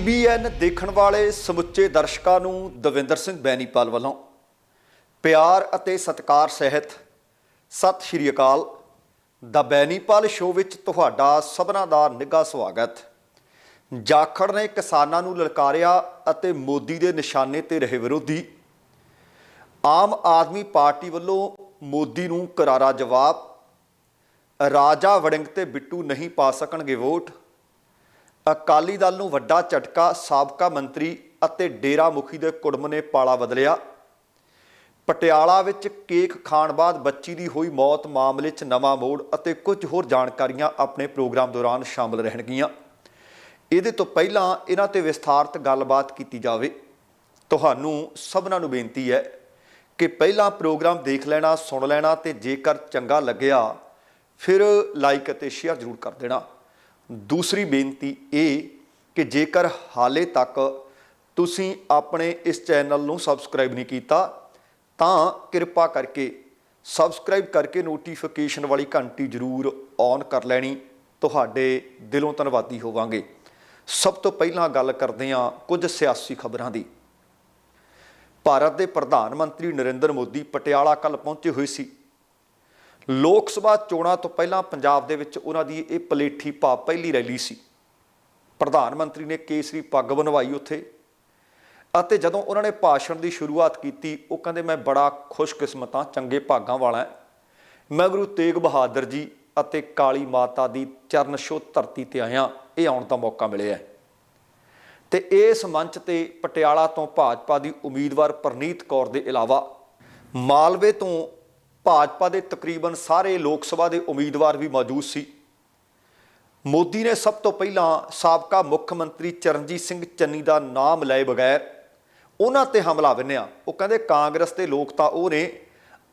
TBN ਦੇਖਣ ਵਾਲੇ ਸਮੁੱਚੇ ਦਰਸ਼ਕਾਂ ਨੂੰ ਦਵਿੰਦਰ ਸਿੰਘ ਬੈਨੀਪਾਲ ਵੱਲੋਂ ਪਿਆਰ ਅਤੇ ਸਤਿਕਾਰ ਸਹਿਤ ਸਤਿ ਸ਼੍ਰੀ ਅਕਾਲ। ਦਾ ਬੈਨੀਪਾਲ ਸ਼ੋਅ ਵਿੱਚ ਤੁਹਾਡਾ ਸਭਨਾਂ ਦਾ ਨਿੱਘਾ ਸਵਾਗਤ। ਜਾਖੜ ਨੇ ਕਿਸਾਨਾਂ ਨੂੰ ਲਲਕਾਰਿਆ ਅਤੇ ਮੋਦੀ ਦੇ ਨਿਸ਼ਾਨੇ ਤੇ ਰਹੇ ਵਿਰੋਧੀ। ਆਮ ਆਦਮੀ ਪਾਰਟੀ ਵੱਲੋਂ ਮੋਦੀ ਨੂੰ ਕਰਾਰਾ ਜਵਾਬ। ਰਾਜਾ ਵੜਿੰਗ ਤੇ ਬਿੱਟੂ ਨਹੀਂ ਪਾ ਸਕਣਗੇ ਵੋਟ। ਅਕਾਲੀ ਦਲ ਨੂੰ ਵੱਡਾ ਝਟਕਾ ਸਾਬਕਾ ਮੰਤਰੀ ਅਤੇ ਡੇਰਾ ਮੁਖੀ ਦੇ ਕੁੜਮ ਨੇ ਪਾਲਾ ਬਦਲਿਆ। ਪਟਿਆਲਾ ਵਿੱਚ ਕੇਕ ਖਾਣ ਬਾਅਦ ਬੱਚੀ ਦੀ ਹੋਈ ਮੌਤ ਮਾਮਲੇ 'ਚ ਨਵਾਂ ਮੋੜ ਅਤੇ ਕੁਝ ਹੋਰ ਜਾਣਕਾਰੀਆਂ ਆਪਣੇ ਪ੍ਰੋਗਰਾਮ ਦੌਰਾਨ ਸ਼ਾਮਲ ਰਹਿਣਗੀਆਂ। ਇਹਦੇ ਤੋਂ ਪਹਿਲਾਂ ਇਹਨਾਂ ਤੇ ਵਿਸਥਾਰਤ ਗੱਲਬਾਤ ਕੀਤੀ ਜਾਵੇ। ਤੁਹਾਨੂੰ ਸਭਨਾਂ ਨੂੰ ਬੇਨਤੀ ਹੈ ਕਿ ਪਹਿਲਾਂ ਪ੍ਰੋਗਰਾਮ ਦੇਖ ਲੈਣਾ, ਸੁਣ ਲੈਣਾ ਤੇ ਜੇਕਰ ਚੰਗਾ ਲੱਗਿਆ, ਫਿਰ ਲਾਈਕ ਅਤੇ ਸ਼ੇਅਰ ਜ਼ਰੂਰ ਕਰ ਦੇਣਾ। ਦੂਸਰੀ ਬੇਨਤੀ ਇਹ ਕਿ ਜੇਕਰ ਹਾਲੇ ਤੱਕ ਤੁਸੀਂ ਆਪਣੇ ਇਸ ਚੈਨਲ ਨੂੰ ਸਬਸਕ੍ਰਾਈਬ ਨਹੀਂ ਕੀਤਾ, ਤਾਂ ਕਿਰਪਾ ਕਰਕੇ ਸਬਸਕ੍ਰਾਈਬ ਕਰਕੇ ਨੋਟੀਫਿਕੇਸ਼ਨ ਵਾਲੀ ਘੰਟੀ ਜ਼ਰੂਰ ਔਨ ਕਰ ਲੈਣੀ। ਤੁਹਾਡੇ ਦਿਲੋਂ ਧੰਨਵਾਦੀ ਹੋਵਾਂਗੇ। ਸਭ ਤੋਂ ਪਹਿਲਾਂ ਗੱਲ ਕਰਦੇ ਹਾਂ ਕੁਝ ਸਿਆਸੀ ਖਬਰਾਂ ਦੀ। ਭਾਰਤ ਦੇ ਪ੍ਰਧਾਨ ਮੰਤਰੀ ਨਰਿੰਦਰ ਮੋਦੀ ਪਟਿਆਲਾ ਕੱਲ ਪਹੁੰਚੇ ਹੋਏ ਸੀ। ਲੋਕ ਸਭਾ ਚੋਣਾਂ ਤੋਂ ਪਹਿਲਾਂ ਪੰਜਾਬ ਦੇ ਵਿੱਚ ਉਹਨਾਂ ਦੀ ਇਹ ਪਲੇਠੀ ਭਾ ਪਹਿਲੀ ਰੈਲੀ ਸੀ। ਪ੍ਰਧਾਨ ਮੰਤਰੀ ਨੇ ਕੇਸਰੀ ਪੱਗ ਬਣਵਾਈ ਉੱਥੇ ਅਤੇ ਜਦੋਂ ਉਹਨਾਂ ਨੇ ਭਾਸ਼ਣ ਦੀ ਸ਼ੁਰੂਆਤ ਕੀਤੀ, ਉਹ ਕਹਿੰਦੇ, ਮੈਂ ਬੜਾ ਖੁਸ਼ਕਿਸਮਤ ਹਾਂ, ਚੰਗੇ ਭਾਗਾਂ ਵਾਲਾ ਮੈਂ ਗੁਰੂ ਤੇਗ ਬਹਾਦਰ ਜੀ ਅਤੇ ਕਾਲੀ ਮਾਤਾ ਦੀ ਚਰਨ ਛੋਹ ਧਰਤੀ ਤੇ ਆਇਆ। ਇਹ ਆਉਣ ਦਾ ਮੌਕਾ ਮਿਲਿਆ ਹੈ। ਤੇ ਇਸ ਮੰਚ ਤੇ ਪਟਿਆਲਾ ਤੋਂ ਭਾਜਪਾ ਦੀ ਉਮੀਦਵਾਰ ਪ੍ਰਨੀਤ ਕੌਰ ਦੇ ਇਲਾਵਾ ਮਾਲਵੇ ਤੋਂ ਭਾਜਪਾ ਦੇ ਤਕਰੀਬਨ ਸਾਰੇ ਲੋਕ ਸਭਾ ਦੇ ਉਮੀਦਵਾਰ ਵੀ ਮੌਜੂਦ ਸੀ। ਮੋਦੀ ਨੇ ਸਭ ਤੋਂ ਪਹਿਲਾਂ ਸਾਬਕਾ ਮੁੱਖ ਮੰਤਰੀ ਚਰਨਜੀਤ ਸਿੰਘ ਚੰਨੀ ਦਾ ਨਾਮ ਲਏ ਬਗੈਰ ਉਹਨਾਂ ਤੇ ਹਮਲਾ ਵਿੰਨਿਆ। ਉਹ ਕਹਿੰਦੇ, ਕਾਂਗਰਸ ਦੇ ਲੋਕ ਤਾਂ ਉਹ ਨੇ,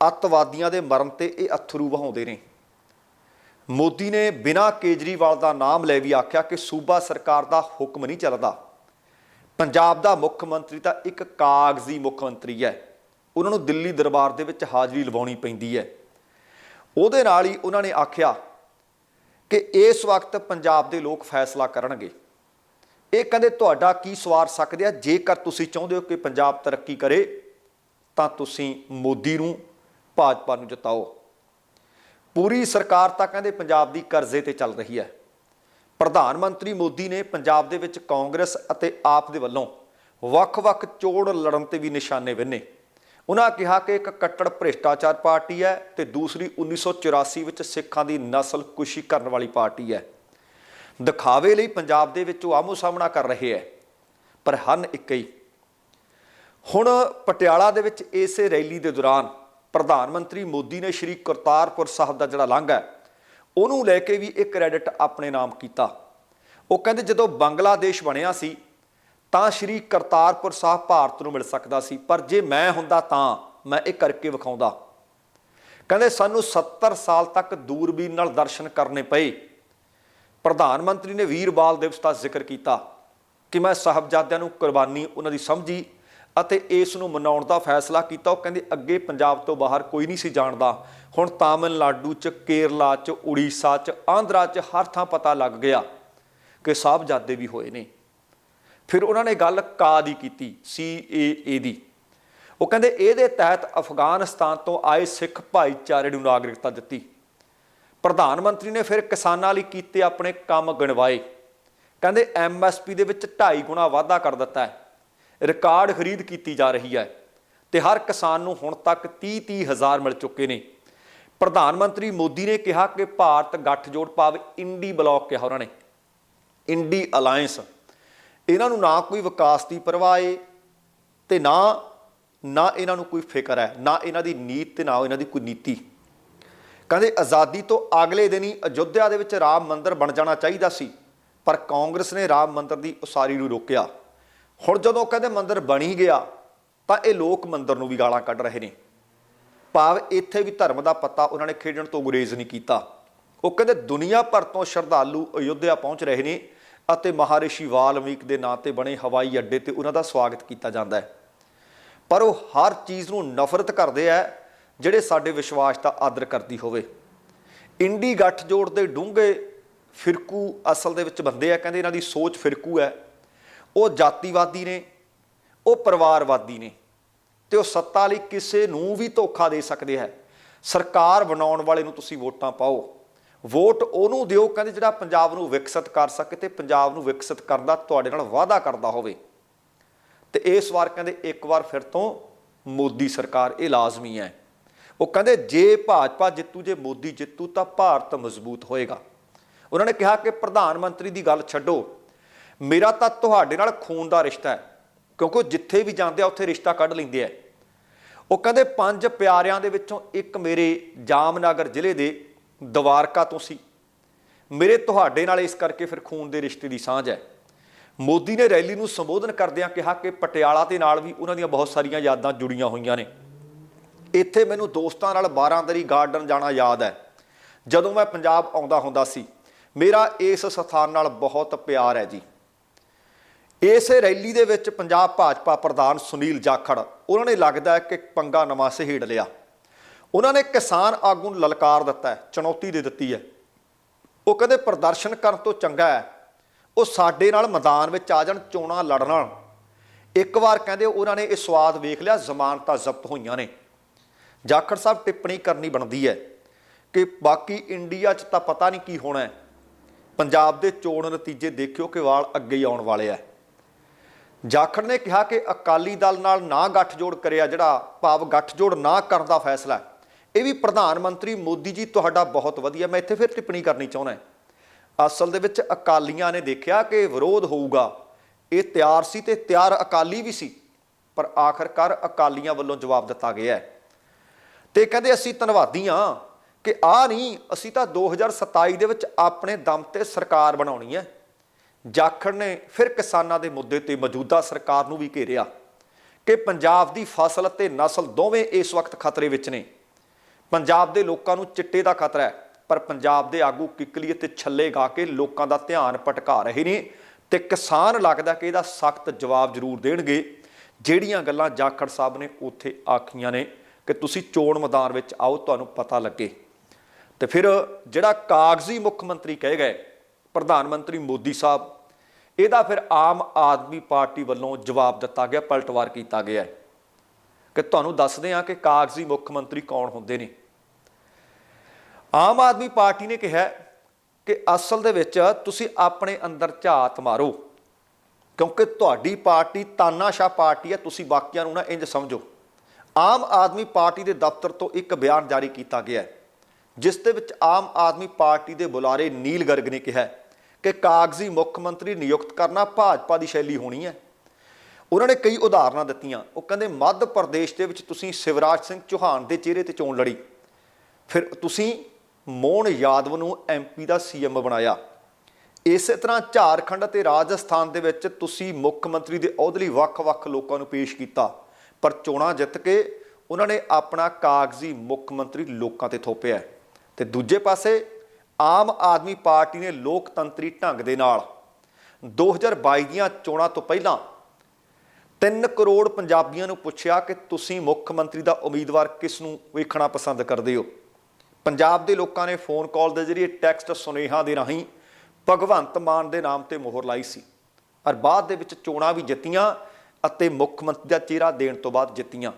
ਅੱਤਵਾਦੀਆਂ ਦੇ ਮਰਨ ਤੇ ਇਹ ਅਥਰੂ ਵਹਾਉਂਦੇ ਨੇ। ਮੋਦੀ ਨੇ ਬਿਨਾਂ ਕੇਜਰੀਵਾਲ ਦਾ ਨਾਮ ਲੈ ਵੀ ਆਖਿਆ ਕਿ ਸੂਬਾ ਸਰਕਾਰ ਦਾ ਹੁਕਮ ਨਹੀਂ ਚੱਲਦਾ। ਪੰਜਾਬ ਦਾ ਮੁੱਖ ਮੰਤਰੀ ਤਾਂ ਇੱਕ ਕਾਗਜ਼ੀ ਮੁੱਖ ਮੰਤਰੀ ਹੈ। ਉਹਨਾਂ ਨੂੰ ਦਿੱਲੀ ਦਰਬਾਰ ਦੇ ਵਿੱਚ ਹਾਜ਼ਰੀ ਲਵਾਉਣੀ ਪੈਂਦੀ ਹੈ। ਉਹਦੇ ਨਾਲ ਹੀ ਉਹਨਾਂ ਨੇ ਆਖਿਆ ਕਿ ਇਸ ਵਕਤ ਪੰਜਾਬ ਦੇ ਲੋਕ ਫੈਸਲਾ ਕਰਨਗੇ। ਇਹ ਕਹਿੰਦੇ, ਤੁਹਾਡਾ ਕੀ ਸਵਾਰ ਸਕਦੇ ਆ? ਜੇਕਰ ਤੁਸੀਂ ਚਾਹੁੰਦੇ ਹੋ ਕਿ ਪੰਜਾਬ ਤਰੱਕੀ ਕਰੇ, ਤਾਂ ਤੁਸੀਂ ਮੋਦੀ ਨੂੰ, ਭਾਜਪਾ ਨੂੰ ਜਿਤਾਓ। ਪੂਰੀ ਸਰਕਾਰ ਤਾਂ ਕਹਿੰਦੇ ਪੰਜਾਬ ਦੀ ਕਰਜ਼ੇ ਤੇ ਚੱਲ ਰਹੀ ਹੈ। ਪ੍ਰਧਾਨ ਮੰਤਰੀ ਮੋਦੀ ਨੇ ਪੰਜਾਬ ਦੇ ਵਿੱਚ ਕਾਂਗਰਸ ਅਤੇ ਆਪ ਦੇ ਵੱਲੋਂ ਵੱਖ-ਵੱਖ ਚੋੜ ਲੜਨ ਤੇ ਵੀ ਨਿਸ਼ਾਨੇ ਵਿੰਨੇ ਉਹਨਾਂ ਕਿਹਾ ਕਿ ਇੱਕ ਕੱਟੜ ਭ੍ਰਿਸ਼ਟਾਚਾਰ ਪਾਰਟੀ ਹੈ ਤੇ ਦੂਸਰੀ 1984 ਵਿੱਚ ਸਿੱਖਾਂ ਦੀ ਨਸਲ ਕੁਸ਼ੀ ਕਰਨ ਵਾਲੀ ਪਾਰਟੀ ਹੈ। ਦਿਖਾਵੇ ਲਈ ਪੰਜਾਬ ਦੇ ਵਿੱਚ ਉਹ ਆਮੋ ਸਾਹਮਣਾ ਕਰ ਰਹੇ ਹੈ, ਪਰ ਹਨ ਇੱਕ ਹੀ। ਹੁਣ ਪਟਿਆਲਾ ਦੇ ਵਿੱਚ ਇਸੇ ਰੈਲੀ ਦੇ ਦੌਰਾਨ ਪ੍ਰਧਾਨ ਮੰਤਰੀ ਮੋਦੀ ਨੇ ਸ਼੍ਰੀ ਕਰਤਾਰਪੁਰ ਸਾਹਿਬ ਦਾ ਜਿਹੜਾ ਲੰਘ ਹੈ, ਉਹਨੂੰ ਲੈ ਕੇ ਵੀ ਇੱਕ ਕ੍ਰੈਡਿਟ ਆਪਣੇ ਨਾਮ ਕੀਤਾ। ਉਹ ਕਹਿੰਦੇ ਜਦੋਂ ਬੰਗਲਾਦੇਸ਼ ਬਣਿਆ ਸੀ ਤਾਂ ਸ਼੍ਰੀ ਕਰਤਾਰਪੁਰ ਸਾਹਿਬ ਭਾਰਤ ਨੂੰ ਮਿਲ ਸਕਦਾ ਸੀ, ਪਰ ਜੇ ਮੈਂ ਹੁੰਦਾ ਤਾਂ ਮੈਂ ਇਹ ਕਰਕੇ ਵਿਖਾਉਂਦਾ। ਕਹਿੰਦੇ ਸਾਨੂੰ 70 ਸਾਲ ਤੱਕ ਦੂਰਬੀਨ ਨਾਲ ਦਰਸ਼ਨ ਕਰਨੇ ਪਏ। ਪ੍ਰਧਾਨ ਮੰਤਰੀ ਨੇ ਵੀਰ ਬਾਲ ਦਿਵਸ ਦਾ ਜ਼ਿਕਰ ਕੀਤਾ ਕਿ ਮੈਂ ਸਾਹਿਬਜ਼ਾਦਿਆਂ ਨੂੰ ਕੁਰਬਾਨੀ ਉਹਨਾਂ ਦੀ ਸਮਝੀ ਅਤੇ ਇਸ ਨੂੰ ਮਨਾਉਣ ਦਾ ਫੈਸਲਾ ਕੀਤਾ। ਉਹ ਕਹਿੰਦੇ ਅੱਗੇ ਪੰਜਾਬ ਤੋਂ ਬਾਹਰ ਕੋਈ ਨਹੀਂ ਸੀ ਜਾਣਦਾ। ਹੁਣ ਤਾਮਿਲਨਾਡੂ ਚ, ਕੇਰਲਾ ਚ, ਉੜੀਸਾ ਚ, ਆਂਧਰਾ ਚ ਹਰ ਥਾਂ ਪਤਾ ਲੱਗ ਗਿਆ ਕਿ ਸਾਹਿਬਜ਼ਾਦੇ ਵੀ ਹੋਏ ਨੇ। ਫਿਰ ਉਹਨਾਂ ਨੇ ਗੱਲ ਕਾ ਦੀ ਕੀਤੀ, ਸੀ ਏ ਦੀ। ਉਹ ਕਹਿੰਦੇ, ਇਹਦੇ ਤਹਿਤ ਅਫਗਾਨਿਸਤਾਨ ਤੋਂ ਆਏ ਸਿੱਖ ਭਾਈਚਾਰੇ ਨੂੰ ਨਾਗਰਿਕਤਾ ਦਿੱਤੀ। ਪ੍ਰਧਾਨ ਮੰਤਰੀ ਨੇ ਫਿਰ ਕਿਸਾਨਾਂ ਲਈ ਕੀਤੇ ਆਪਣੇ ਕੰਮ ਗਿਣਵਾਏ। ਕਹਿੰਦੇ ਐਮਐਸਪੀ ਦੇ ਵਿੱਚ 2.5 ਗੁਣਾ ਵਾਧਾ ਕਰ ਦਿੱਤਾ ਹੈ। ਰਿਕਾਰਡ ਖਰੀਦ ਕੀਤੀ ਜਾ ਰਹੀ ਹੈ ਤੇ ਹਰ ਕਿਸਾਨ ਨੂੰ ਹੁਣ ਤੱਕ 30-30 ਹਜ਼ਾਰ ਮਿਲ ਚੁੱਕੇ ਨੇ। ਪ੍ਰਧਾਨ ਮੰਤਰੀ ਮੋਦੀ ਨੇ ਕਿਹਾ ਕਿ ਭਾਰਤ ਗੱਠਜੋੜ ਭਾਵ ਇੰਡੀ ਬਲੌਕ ਕਿਹਾ ਉਹਨਾਂ ਨੇ। ਇੰਡੀ ਅਲਾਈਅੰਸ ਇਹਨਾਂ ਨੂੰ ਨਾ ਕੋਈ ਵਿਕਾਸ ਦੀ ਪਰਵਾਹ ਏ ਤੇ ਨਾ ਨਾ ਇਹਨਾਂ ਨੂੰ ਕੋਈ ਫਿਕਰ ਹੈ, ਨਾ ਇਹਨਾਂ ਦੀ ਨੀਤ ਤੇ ਨਾ ਇਹਨਾਂ ਦੀ ਕੋਈ ਨੀਤੀ। ਕਹਿੰਦੇ ਆਜ਼ਾਦੀ ਤੋਂ ਅਗਲੇ ਦਿਨ ਹੀ ਅਯੁੱਧਿਆ ਦੇ ਵਿੱਚ ਰਾਮ ਮੰਦਿਰ ਬਣ ਜਾਣਾ ਚਾਹੀਦਾ ਸੀ, ਪਰ ਕਾਂਗਰਸ ਨੇ ਰਾਮ ਮੰਦਿਰ ਦੀ ਉਸਾਰੀ ਨੂੰ ਰੋਕਿਆ। ਹੁਣ ਜਦੋਂ ਕਹਿੰਦੇ ਮੰਦਿਰ ਬਣੀ ਗਿਆ, ਤਾਂ ਇਹ ਲੋਕ ਮੰਦਿਰ ਨੂੰ ਵੀ ਗਾਲਾਂ ਕੱਢ ਰਹੇ ਨੇ। ਭਾਵ ਇੱਥੇ ਵੀ ਧਰਮ ਦਾ ਪੱਤਾ ਉਹਨਾਂ ਨੇ ਖੇਡਣ ਤੋਂ ਗੁਰੇਜ਼ ਨਹੀਂ ਕੀਤਾ। ਉਹ ਕਹਿੰਦੇ ਦੁਨੀਆ ਭਰ ਤੋਂ ਸ਼ਰਧਾਲੂ ਅਯੁੱਧਿਆ ਪਹੁੰਚ ਰਹੇ ਨੇ ਅਤੇ ਮਹਾਰਿਸ਼ੀ ਵਾਲਮੀਕ ਦੇ ਨਾਂ ਤੇ ਬਣੇ ਹਵਾਈ ਅੱਡੇ ਤੇ ਉਹਨਾਂ ਦਾ ਸਵਾਗਤ ਕੀਤਾ ਜਾਂਦਾ ਹੈ। ਪਰ ਉਹ ਹਰ ਚੀਜ਼ ਨੂੰ ਨਫ਼ਰਤ ਕਰਦੇ ਆ, ਜਿਹੜੇ ਸਾਡੇ ਵਿਸ਼ਵਾਸ ਦਾ ਆਦਰ ਕਰਦੀ ਹੋਵੇ। ਇੰਡੀ ਗੱਠਜੋੜ ਦੇ ਡੂੰਘੇ ਫਿਰਕੂ ਅਸਲ ਦੇ ਵਿੱਚ ਬੰਦੇ ਆ, ਕਹਿੰਦੇ ਇਹਨਾਂ ਦੀ ਸੋਚ ਫਿਰਕੂ ਹੈ। ਉਹ ਜਾਤੀਵਾਦੀ ਨੇ, ਉਹ ਪਰਿਵਾਰਵਾਦੀ ਨੇ ਤੇ ਉਹ ਸੱਤਾ ਲਈ ਕਿਸੇ ਨੂੰ ਵੀ ਧੋਖਾ ਦੇ ਸਕਦੇ ਹੈ। ਸਰਕਾਰ ਬਣਾਉਣ ਵਾਲੇ ਨੂੰ ਤੁਸੀਂ ਵੋਟਾਂ ਪਾਓ। ਵੋਟ ਉਹਨੂੰ ਦਿਓ, ਕਹਿੰਦੇ ਜਿਹੜਾ ਪੰਜਾਬ ਨੂੰ ਵਿਕਸਿਤ ਕਰ ਸਕੇ ਤੇ ਪੰਜਾਬ ਨੂੰ ਵਿਕਸਿਤ ਕਰਨ ਦਾ ਤੁਹਾਡੇ ਨਾਲ ਵਾਅਦਾ ਕਰਦਾ ਹੋਵੇ। ਤੇ ਇਸ ਵਾਰ ਕਹਿੰਦੇ ਇੱਕ ਵਾਰ ਫਿਰ ਤੋਂ ਮੋਦੀ ਸਰਕਾਰ ਇਹ ਲਾਜ਼ਮੀ ਹੈ। ਉਹ ਕਹਿੰਦੇ ਜੇ ਭਾਜਪਾ ਜਿੱਤੂ, ਜੇ ਮੋਦੀ ਜਿੱਤੂ ਤਾਂ ਭਾਰਤ ਮਜ਼ਬੂਤ ਹੋਏਗਾ। ਉਹਨਾਂ ਨੇ ਕਿਹਾ ਕਿ ਪ੍ਰਧਾਨ ਮੰਤਰੀ ਦੀ ਗੱਲ ਛੱਡੋ। ਮੇਰਾ ਤਾਂ ਤੁਹਾਡੇ ਨਾਲ ਖੂਨ ਦਾ ਰਿਸ਼ਤਾ ਹੈ, ਕਿਉਂਕਿ ਉਹ ਜਿੱਥੇ ਵੀ ਜਾਂਦੇ ਆ ਉੱਥੇ ਰਿਸ਼ਤਾ ਕੱਢ ਲੈਂਦੇ ਆ। ਉਹ ਕਹਿੰਦੇ ਪੰਜ ਪਿਆਰਿਆਂ ਦੇ ਵਿੱਚੋਂ ਇੱਕ ਮੇਰੇ ਜਾਮਨਗਰ ਜ਼ਿਲ੍ਹੇ ਦੇ ਦਵਾਰਕਾ ਤੋਂ ਸੀ। ਮੇਰੇ ਤੁਹਾਡੇ ਨਾਲ ਇਸ ਕਰਕੇ ਫਿਰ ਖੂਨ ਦੇ ਰਿਸ਼ਤੇ ਦੀ ਸਾਂਝ ਹੈ। ਮੋਦੀ ਨੇ ਰੈਲੀ ਨੂੰ ਸੰਬੋਧਨ ਕਰਦਿਆਂ ਕਿਹਾ ਕਿ ਪਟਿਆਲਾ ਦੇ ਨਾਲ ਵੀ ਉਹਨਾਂ ਦੀਆਂ ਬਹੁਤ ਸਾਰੀਆਂ ਯਾਦਾਂ ਜੁੜੀਆਂ ਹੋਈਆਂ ਨੇ। ਇੱਥੇ ਮੈਨੂੰ ਦੋਸਤਾਂ ਨਾਲ ਬਾਰਾਂਦਰੀ ਗਾਰਡਨ ਜਾਣਾ ਯਾਦ ਹੈ। ਜਦੋਂ ਮੈਂ ਪੰਜਾਬ ਆਉਂਦਾ ਹੁੰਦਾ ਸੀ, ਮੇਰਾ ਇਸ ਸਥਾਨ ਨਾਲ ਬਹੁਤ ਪਿਆਰ ਹੈ ਜੀ। ਇਸ ਰੈਲੀ ਦੇ ਵਿੱਚ ਪੰਜਾਬ ਭਾਜਪਾ ਪ੍ਰਧਾਨ ਸੁਨੀਲ ਜਾਖੜ, ਉਹਨਾਂ ਨੇ ਲੱਗਦਾ ਕਿ ਪੰਗਾ ਨਵਾਂ ਸਹੇੜ ਲਿਆ। ਉਹਨਾਂ ਨੇ ਕਿਸਾਨ ਆਗੂ ਨੂੰ ਲਲਕਾਰ ਦਿੱਤਾ ਹੈ, ਚੁਣੌਤੀ ਦੇ ਦਿੱਤੀ ਹੈ। ਉਹ ਕਹਿੰਦੇ ਪ੍ਰਦਰਸ਼ਨ ਕਰਨ ਤੋਂ ਚੰਗਾ ਹੈ। ਉਹ ਸਾਡੇ ਨਾਲ ਮੈਦਾਨ ਵਿੱਚ ਆ ਜਾਣ, ਚੋਣਾਂ ਲੜਨ ਇੱਕ ਵਾਰ ਕਹਿੰਦੇ ਉਹਨਾਂ ਨੇ ਇਹ ਸਵਾਦ ਵੇਖ ਲਿਆ, ਜ਼ਮਾਨਤਾਂ ਜ਼ਬਤ ਹੋਈਆਂ ਨੇ। ਜਾਖੜ ਸਾਹਿਬ ਟਿੱਪਣੀ ਕਰਨੀ ਬਣਦੀ ਹੈ ਕਿ ਬਾਕੀ ਇੰਡੀਆ 'ਚ ਤਾਂ ਪਤਾ ਨਹੀਂ ਕੀ ਹੋਣਾ ਹੈ। ਪੰਜਾਬ ਦੇ ਚੋਣ ਨਤੀਜੇ ਦੇਖਿਓ ਕਿ ਵਾਲ ਅੱਗੇ ਆਉਣ ਵਾਲੇ ਆ ਜਾਖੜ ਨੇ ਕਿਹਾ ਕਿ ਅਕਾਲੀ ਦਲ ਨਾਲ ਨਾ ਗੱਠਜੋੜ ਕਰਿਆ ਜਿਹੜਾ ਭਾਵ ਗੱਠਜੋੜ ਨਾ ਕਰਨ ਦਾ ਫੈਸਲਾ ਇਹ ਵੀ ਪ੍ਰਧਾਨ ਮੰਤਰੀ ਮੋਦੀ ਜੀ, ਤੁਹਾਡਾ ਬਹੁਤ ਵਧੀਆ। ਮੈਂ ਇੱਥੇ ਫਿਰ ਟਿੱਪਣੀ ਕਰਨੀ ਚਾਹੁੰਦਾ ਅਸਲ ਦੇ ਵਿੱਚ ਅਕਾਲੀਆਂ ਨੇ ਦੇਖਿਆ ਕਿ ਵਿਰੋਧ ਹੋਊਗਾ। ਇਹ ਤਿਆਰ ਸੀ ਤੇ ਤਿਆਰ ਅਕਾਲੀ ਵੀ ਸੀ, ਪਰ ਆਖਰਕਾਰ ਅਕਾਲੀਆਂ ਵੱਲੋਂ ਜਵਾਬ ਦਿੱਤਾ ਗਿਆ ਹੈ। ਤੇ ਕਹਿੰਦੇ ਅਸੀਂ ਧੰਨਵਾਦੀ ਹਾਂ ਕਿ ਆ ਨਹੀਂ, ਅਸੀਂ ਤਾਂ 2027 ਦੇ ਵਿੱਚ ਆਪਣੇ ਦਮ ਤੇ ਸਰਕਾਰ ਬਣਾਉਣੀ ਹੈ। ਜਾਖੜ ਨੇ ਫਿਰ ਕਿਸਾਨਾਂ ਦੇ ਮੁੱਦੇ ਤੇ ਮੌਜੂਦਾ ਸਰਕਾਰ ਨੂੰ ਵੀ ਘੇਰਿਆ ਕਿ ਪੰਜਾਬ ਦੀ ਫਸਲ ਅਤੇ ਨਸਲ ਦੋਵੇਂ ਇਸ ਵਕਤ ਖਤਰੇ ਵਿੱਚ ਨੇ। ਪੰਜਾਬ ਦੇ ਲੋਕਾਂ ਨੂੰ ਚਿੱਟੇ ਦਾ ਖਤਰਾ ਹੈ, ਪਰ ਪੰਜਾਬ ਦੇ ਆਗੂ ਕਿੱਕਲੀ ਅਤੇ ਛੱਲੇ ਗਾ ਕੇ ਲੋਕਾਂ ਦਾ ਧਿਆਨ ਭਟਕਾ ਰਹੇ ਨੇ ਤੇ ਕਿਸਾਨ ਲੱਗਦਾ ਕਿ ਇਹਦਾ ਸਖਤ ਜਵਾਬ ਜ਼ਰੂਰ ਦੇਣਗੇ। ਜਿਹੜੀਆਂ ਗੱਲਾਂ ਜਾਖੜ ਸਾਹਿਬ ਨੇ ਉੱਥੇ ਆਖੀਆਂ ਨੇ ਕਿ ਤੁਸੀਂ ਚੋਣ ਮੈਦਾਨ ਵਿੱਚ ਆਓ, ਤੁਹਾਨੂੰ ਪਤਾ ਲੱਗੇ। ਤੇ ਫਿਰ ਜਿਹੜਾ ਕਾਗਜ਼ੀ ਮੁੱਖ ਮੰਤਰੀ ਕਹੇ ਗਏ, ਪ੍ਰਧਾਨ ਮੰਤਰੀ ਮੋਦੀ ਸਾਹਿਬ, ਇਹਦਾ ਫਿਰ ਆਮ ਆਦਮੀ ਪਾਰਟੀ ਵੱਲੋਂ ਜਵਾਬ ਦਿੱਤਾ ਗਿਆ, ਪਲਟਵਾਰ ਕੀਤਾ ਗਿਆ ਕਿ ਤੁਹਾਨੂੰ ਦੱਸਦੇ ਹਾਂ ਕਿ ਕਾਗਜ਼ੀ ਮੁੱਖ ਮੰਤਰੀ ਕੌਣ ਹੁੰਦੇ ਨੇ। ਆਮ ਆਦਮੀ ਪਾਰਟੀ ਨੇ ਕਿਹਾ ਕਿ ਅਸਲ ਦੇ ਵਿੱਚ ਤੁਸੀਂ ਆਪਣੇ ਅੰਦਰ ਝਾਤ ਮਾਰੋ, ਕਿਉਂਕਿ ਤੁਹਾਡੀ ਪਾਰਟੀ ਤਾਨਾਸ਼ਾਹ ਪਾਰਟੀ ਹੈ, ਤੁਸੀਂ ਬਾਕੀਆਂ ਨੂੰ ਨਾ ਇੰਜ ਸਮਝੋ। ਆਮ ਆਦਮੀ ਪਾਰਟੀ ਦੇ ਦਫ਼ਤਰ ਤੋਂ ਇੱਕ ਬਿਆਨ ਜਾਰੀ ਕੀਤਾ ਗਿਆ ਹੈ, ਜਿਸ ਦੇ ਵਿੱਚ ਆਮ ਆਦਮੀ ਪਾਰਟੀ ਦੇ ਬੁਲਾਰੇ ਨੀਲ ਗਰਗ ਨੇ ਕਿਹਾ ਕਿ ਕਾਗਜ਼ੀ ਮੁੱਖ ਮੰਤਰੀ ਨਿਯੁਕਤ ਕਰਨਾ ਭਾਜਪਾ ਦੀ ਸ਼ੈਲੀ ਹੋਣੀ ਹੈ। ਉਹਨਾਂ ਨੇ ਕਈ ਉਦਾਹਰਨਾਂ ਦਿੱਤੀਆਂ। ਉਹ ਕਹਿੰਦੇ, ਮੱਧ ਪ੍ਰਦੇਸ਼ ਦੇ ਵਿੱਚ ਤੁਸੀਂ ਸ਼ਿਵਰਾਜ ਸਿੰਘ ਚੌਹਾਨ ਦੇ ਚਿਹਰੇ ਤੇ ਚੋਣ ਲੜੀ। ਫਿਰ ਤੁਸੀਂ ਮੋਹਨ ਯਾਦਵ ਨੂੰ ਐਮਪੀ ਦਾ ਸੀਐਮ ਬਣਾਇਆ। ਇਸੇ ਤਰ੍ਹਾਂ ਝਾਰਖੰਡ ਅਤੇ ਰਾਜਸਥਾਨ ਦੇ ਵਿੱਚ ਤੁਸੀਂ ਮੁੱਖ ਮੰਤਰੀ ਦੇ ਅਹੁਦੇ ਲਈ ਵੱਖ-ਵੱਖ ਲੋਕਾਂ ਨੂੰ ਪੇਸ਼ ਕੀਤਾ, ਪਰ ਚੋਣਾਂ ਜਿੱਤ ਕੇ ਉਹਨਾਂ ਨੇ ਆਪਣਾ ਕਾਗਜ਼ੀ ਮੁੱਖ ਮੰਤਰੀ ਲੋਕਾਂ ਤੇ ਥੋਪਿਆ ਤੇ ਦੂਜੇ ਪਾਸੇ, ਆਮ ਆਦਮੀ ਪਾਰਟੀ ਨੇ ਲੋਕਤੰਤਰੀ ਢੰਗ ਦੇ ਨਾਲ 2022 ਦੀਆਂ ਚੋਣਾਂ ਤੋਂ ਪਹਿਲਾਂ 3 ਕਰੋੜ ਪੰਜਾਬੀਆਂ ਨੂੰ ਪੁੱਛਿਆ ਕਿ ਤੁਸੀਂ ਮੁੱਖ ਮੰਤਰੀ ਦਾ ਉਮੀਦਵਾਰ ਕਿਸ ਨੂੰ ਵੇਖਣਾ ਪਸੰਦ ਕਰਦੇ ਹੋ। ਪੰਜਾਬ ਦੇ ਲੋਕਾਂ ਨੇ ਫੋਨ ਕਾਲ ਦੇ ਜ਼ਰੀਏ ਟੈਕਸਟ ਸੁਨੇਹਾ ਦੇ ਰਾਹੀਂ ਭਗਵੰਤ ਮਾਨ ਦੇ ਨਾਮ ਤੇ ਮੋਹਰ ਲਾਈ ਸੀ। ਔਰ ਬਾਅਦ ਦੇ ਵਿੱਚ ਚੋਣਾਂ ਵੀ ਜਿੱਤੀਆਂ ਅਤੇ ਮੁੱਖ ਮੰਤਰੀ ਦਾ ਚਿਹਰਾ ਦੇਣ ਤੋਂ ਬਾਅਦ ਜਿੱਤੀਆਂ।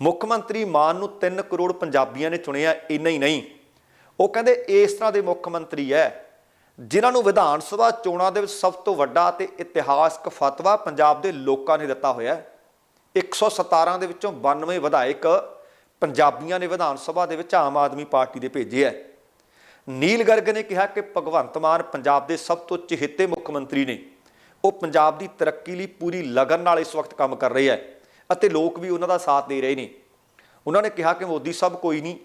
ਮੁੱਖ ਮੰਤਰੀ ਮਾਨ ਨੂੰ 3 ਕਰੋੜ ਪੰਜਾਬੀਆਂ ਨੇ ਚੁਣਿਆ, ਇੰਨਾ ਹੀ ਨਹੀਂ। ਉਹ ਕਹਿੰਦੇ ਇਸ ਤਰ੍ਹਾਂ ਦੇ ਮੁੱਖ ਮੰਤਰੀ ਹੈ ਜਿਨ੍ਹਾਂ ਨੂੰ ਵਿਧਾਨ ਸਭਾ ਚੋਣਾਂ ਦੇ ਵਿੱਚ ਸਭ ਤੋਂ ਵੱਡਾ ਤੇ ਇਤਿਹਾਸਕ ਫਤਵਾ ਪੰਜਾਬ ਦੇ ਲੋਕਾਂ ਨੇ ਦਿੱਤਾ ਹੋਇਆ। ਹੈ 117 ਦੇ ਵਿੱਚੋਂ 92 ਵਿਧਾਇਕ ਪੰਜਾਬੀਆਂ ਨੇ ਵਿਧਾਨ ਸਭਾ ਦੇ ਵਿੱਚ ਆਮ ਆਦਮੀ ਪਾਰਟੀ ਦੇ ਭੇਜੇ ਹੈ ਨੀਲ ਗਰਗ ਨੇ ਕਿਹਾ ਕਿ ਭਗਵੰਤ ਮਾਨ ਪੰਜਾਬ ਦੇ ਸਭ ਤੋਂ ਚਹੇਤੇ ਮੁੱਖ ਮੰਤਰੀ ਨੇ। ਉਹ ਪੰਜਾਬ ਦੀ ਤਰੱਕੀ ਲਈ ਪੂਰੀ ਲਗਨ ਨਾਲ ਇਸ ਵਕਤ ਕੰਮ ਕਰ ਰਹੇ ਹੈ ਅਤੇ ਲੋਕ ਵੀ ਉਹਨਾਂ ਦਾ ਸਾਥ ਦੇ ਰਹੇ ਨੇ। ਉਹਨਾਂ ਨੇ ਕਿਹਾ ਕਿ ਮੋਦੀ ਸਾਹਿਬ ਕੋਈ ਨਹੀਂ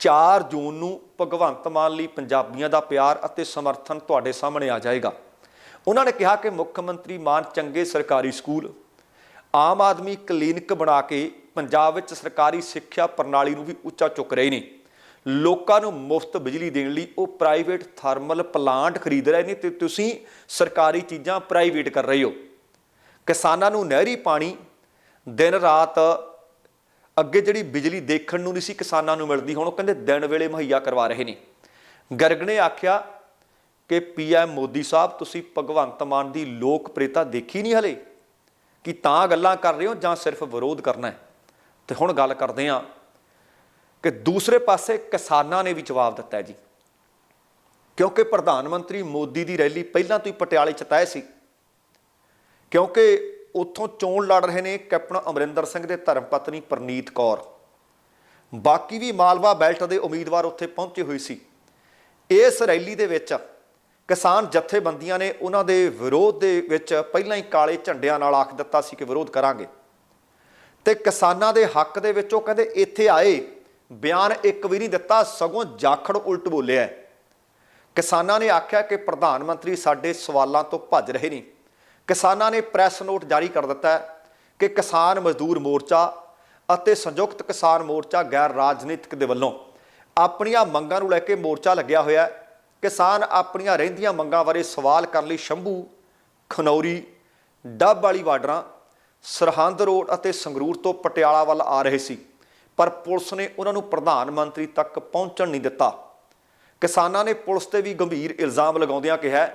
4 ਜੂਨ ਨੂੰ ਭਗਵੰਤ ਮਾਨ ਲਈ ਪੰਜਾਬੀਆਂ ਦਾ ਪਿਆਰ ਅਤੇ ਸਮਰਥਨ ਤੁਹਾਡੇ ਸਾਹਮਣੇ ਆ ਜਾਏਗਾ। ਉਹਨਾਂ ਨੇ ਕਿਹਾ ਕਿ ਮੁੱਖ ਮੰਤਰੀ ਮਾਨ ਚੰਗੇ ਸਰਕਾਰੀ ਸਕੂਲ, ਆਮ ਆਦਮੀ ਕਲੀਨਿਕ ਬਣਾ ਕੇ ਪੰਜਾਬ ਵਿੱਚ ਸਰਕਾਰੀ ਸਿੱਖਿਆ ਪ੍ਰਣਾਲੀ ਨੂੰ ਵੀ ਉੱਚਾ ਚੁੱਕ ਰਹੇ ਨੇ। ਲੋਕਾਂ ਨੂੰ ਮੁਫਤ ਬਿਜਲੀ ਦੇਣ ਲਈ ਉਹ ਪ੍ਰਾਈਵੇਟ ਥਰਮਲ ਪਲਾਂਟ ਖਰੀਦ ਰਹੇ ਨੇ ਤੇ ਤੁਸੀਂ ਸਰਕਾਰੀ ਚੀਜ਼ਾਂ ਪ੍ਰਾਈਵੇਟ ਕਰ ਰਹੇ ਹੋ। ਕਿਸਾਨਾਂ ਨੂੰ ਨਹਿਰੀ ਪਾਣੀ ਦਿਨ ਰਾਤ ਅੱਗੇ ਜਿਹੜੀ ਬਿਜਲੀ ਦੇਖਣ ਨੂੰ ਨਹੀਂ ਸੀ ਕਿਸਾਨਾਂ ਨੂੰ ਮਿਲਦੀ, ਹੁਣ ਉਹ ਕਹਿੰਦੇ ਦਿਨ ਵੇਲੇ ਮੁਹੱਈਆ ਕਰਵਾ ਰਹੇ ਨੇ। ਗਰਗ ਨੇ ਆਖਿਆ ਕਿ ਪੀਐਮ ਮੋਦੀ ਸਾਹਿਬ, ਤੁਸੀਂ ਭਗਵੰਤ ਮਾਨ ਦੀ ਲੋਕਪ੍ਰਿਯਤਾ ਦੇਖੀ ਨਹੀਂ ਹਲੇ? ਕਿ ਤਾਂ ਗੱਲਾਂ ਕਰ ਰਹੇ ਹੋ ਜਾਂ ਸਿਰਫ ਵਿਰੋਧ ਕਰਨਾ ਹੈ? ਤੇ ਹੁਣ ਗੱਲ ਕਰਦੇ ਹਾਂ ਕਿ ਦੂਸਰੇ ਪਾਸੇ ਕਿਸਾਨਾਂ ਨੇ ਵੀ ਜਵਾਬ ਦਿੱਤਾ ਜੀ। ਕਿਉਂਕਿ ਪ੍ਰਧਾਨ ਮੰਤਰੀ ਮੋਦੀ ਦੀ ਰੈਲੀ ਪਹਿਲਾਂ ਤੋਂ ਹੀ ਪਟਿਆਲੇ 'ਚ ਤੈਅ ਸੀ। ਕਿਉਂਕਿ ਉੱਥੋਂ ਚੋਣ ਲੜ ਰਹੇ ਨੇ ਕੈਪਟਨ ਅਮਰਿੰਦਰ ਸਿੰਘ ਦੇ ਧਰਮ ਪਤਨੀ ਪ੍ਰਨੀਤ ਕੌਰ। ਬਾਕੀ ਵੀ ਮਾਲਵਾ ਬੈਲਟ ਦੇ ਉਮੀਦਵਾਰ ਉੱਥੇ ਪਹੁੰਚੇ ਹੋਏ ਸੀ। ਇਸ ਰੈਲੀ ਦੇ ਵਿੱਚ ਕਿਸਾਨ ਜਥੇਬੰਦੀਆਂ ਨੇ ਉਹਨਾਂ ਦੇ ਵਿਰੋਧ ਦੇ ਵਿੱਚ ਪਹਿਲਾਂ ਹੀ ਕਾਲੇ ਝੰਡਿਆਂ ਨਾਲ ਆਖ ਦਿੱਤਾ ਸੀ ਕਿ ਵਿਰੋਧ ਕਰਾਂਗੇ। ਤੇ ਕਿਸਾਨਾਂ ਦੇ ਹੱਕ ਦੇ ਵਿੱਚ ਉਹ ਕਹਿੰਦੇ ਇੱਥੇ ਆਏ। ਬਿਆਨ ਇੱਕ ਵੀ ਨਹੀਂ ਦਿੱਤਾ, ਸਗੋਂ ਜਾਖੜ ਉਲਟ ਬੋਲਿਆ ਕਿਸਾਨਾਂ ਨੇ ਆਖਿਆ ਕਿ ਪ੍ਰਧਾਨ ਮੰਤਰੀ ਸਾਡੇ ਸਵਾਲਾਂ ਤੋਂ ਭੱਜ ਰਹੇ ਨੇ। ਕਿਸਾਨਾਂ ਨੇ ਪ੍ਰੈਸ ਨੋਟ ਜਾਰੀ ਕਰ ਦਿੱਤਾ ਕਿ ਕਿਸਾਨ ਮਜ਼ਦੂਰ ਮੋਰਚਾ ਅਤੇ ਸੰਯੁਕਤ ਕਿਸਾਨ ਮੋਰਚਾ ਗੈਰ ਰਾਜਨੀਤਿਕ ਦੇ ਵੱਲੋਂ ਆਪਣੀਆਂ ਮੰਗਾਂ ਨੂੰ ਲੈ ਕੇ ਮੋਰਚਾ ਲੱਗਿਆ ਹੋਇਆ ਹੈ। ਕਿਸਾਨ ਆਪਣੀਆਂ ਰਹਿੰਦੀਆਂ ਮੰਗਾਂ ਬਾਰੇ ਸਵਾਲ ਕਰਨ ਲਈ ਸ਼ੰਭੂ, ਖਨੌਰੀ, ਡੱਬ ਵਾਲੀ ਬਾਰਡਰਾਂ ਸਰਹੰਦ ਰੋਡ ਅਤੇ ਸੰਗਰੂਰ ਤੋਂ ਪਟਿਆਲਾ ਵੱਲ ਆ ਰਹੇ ਸੀ, ਪਰ ਪੁਲਿਸ ਨੇ ਉਹਨਾਂ ਨੂੰ ਪ੍ਰਧਾਨ ਮੰਤਰੀ ਤੱਕ ਪਹੁੰਚਣ ਨਹੀਂ ਦਿੱਤਾ। ਕਿਸਾਨਾਂ ਨੇ ਪੁਲਿਸ ਤੇ ਵੀ ਗੰਭੀਰ ਇਲਜ਼ਾਮ ਲਗਾਉਂਦਿਆਂ ਕਿਹਾ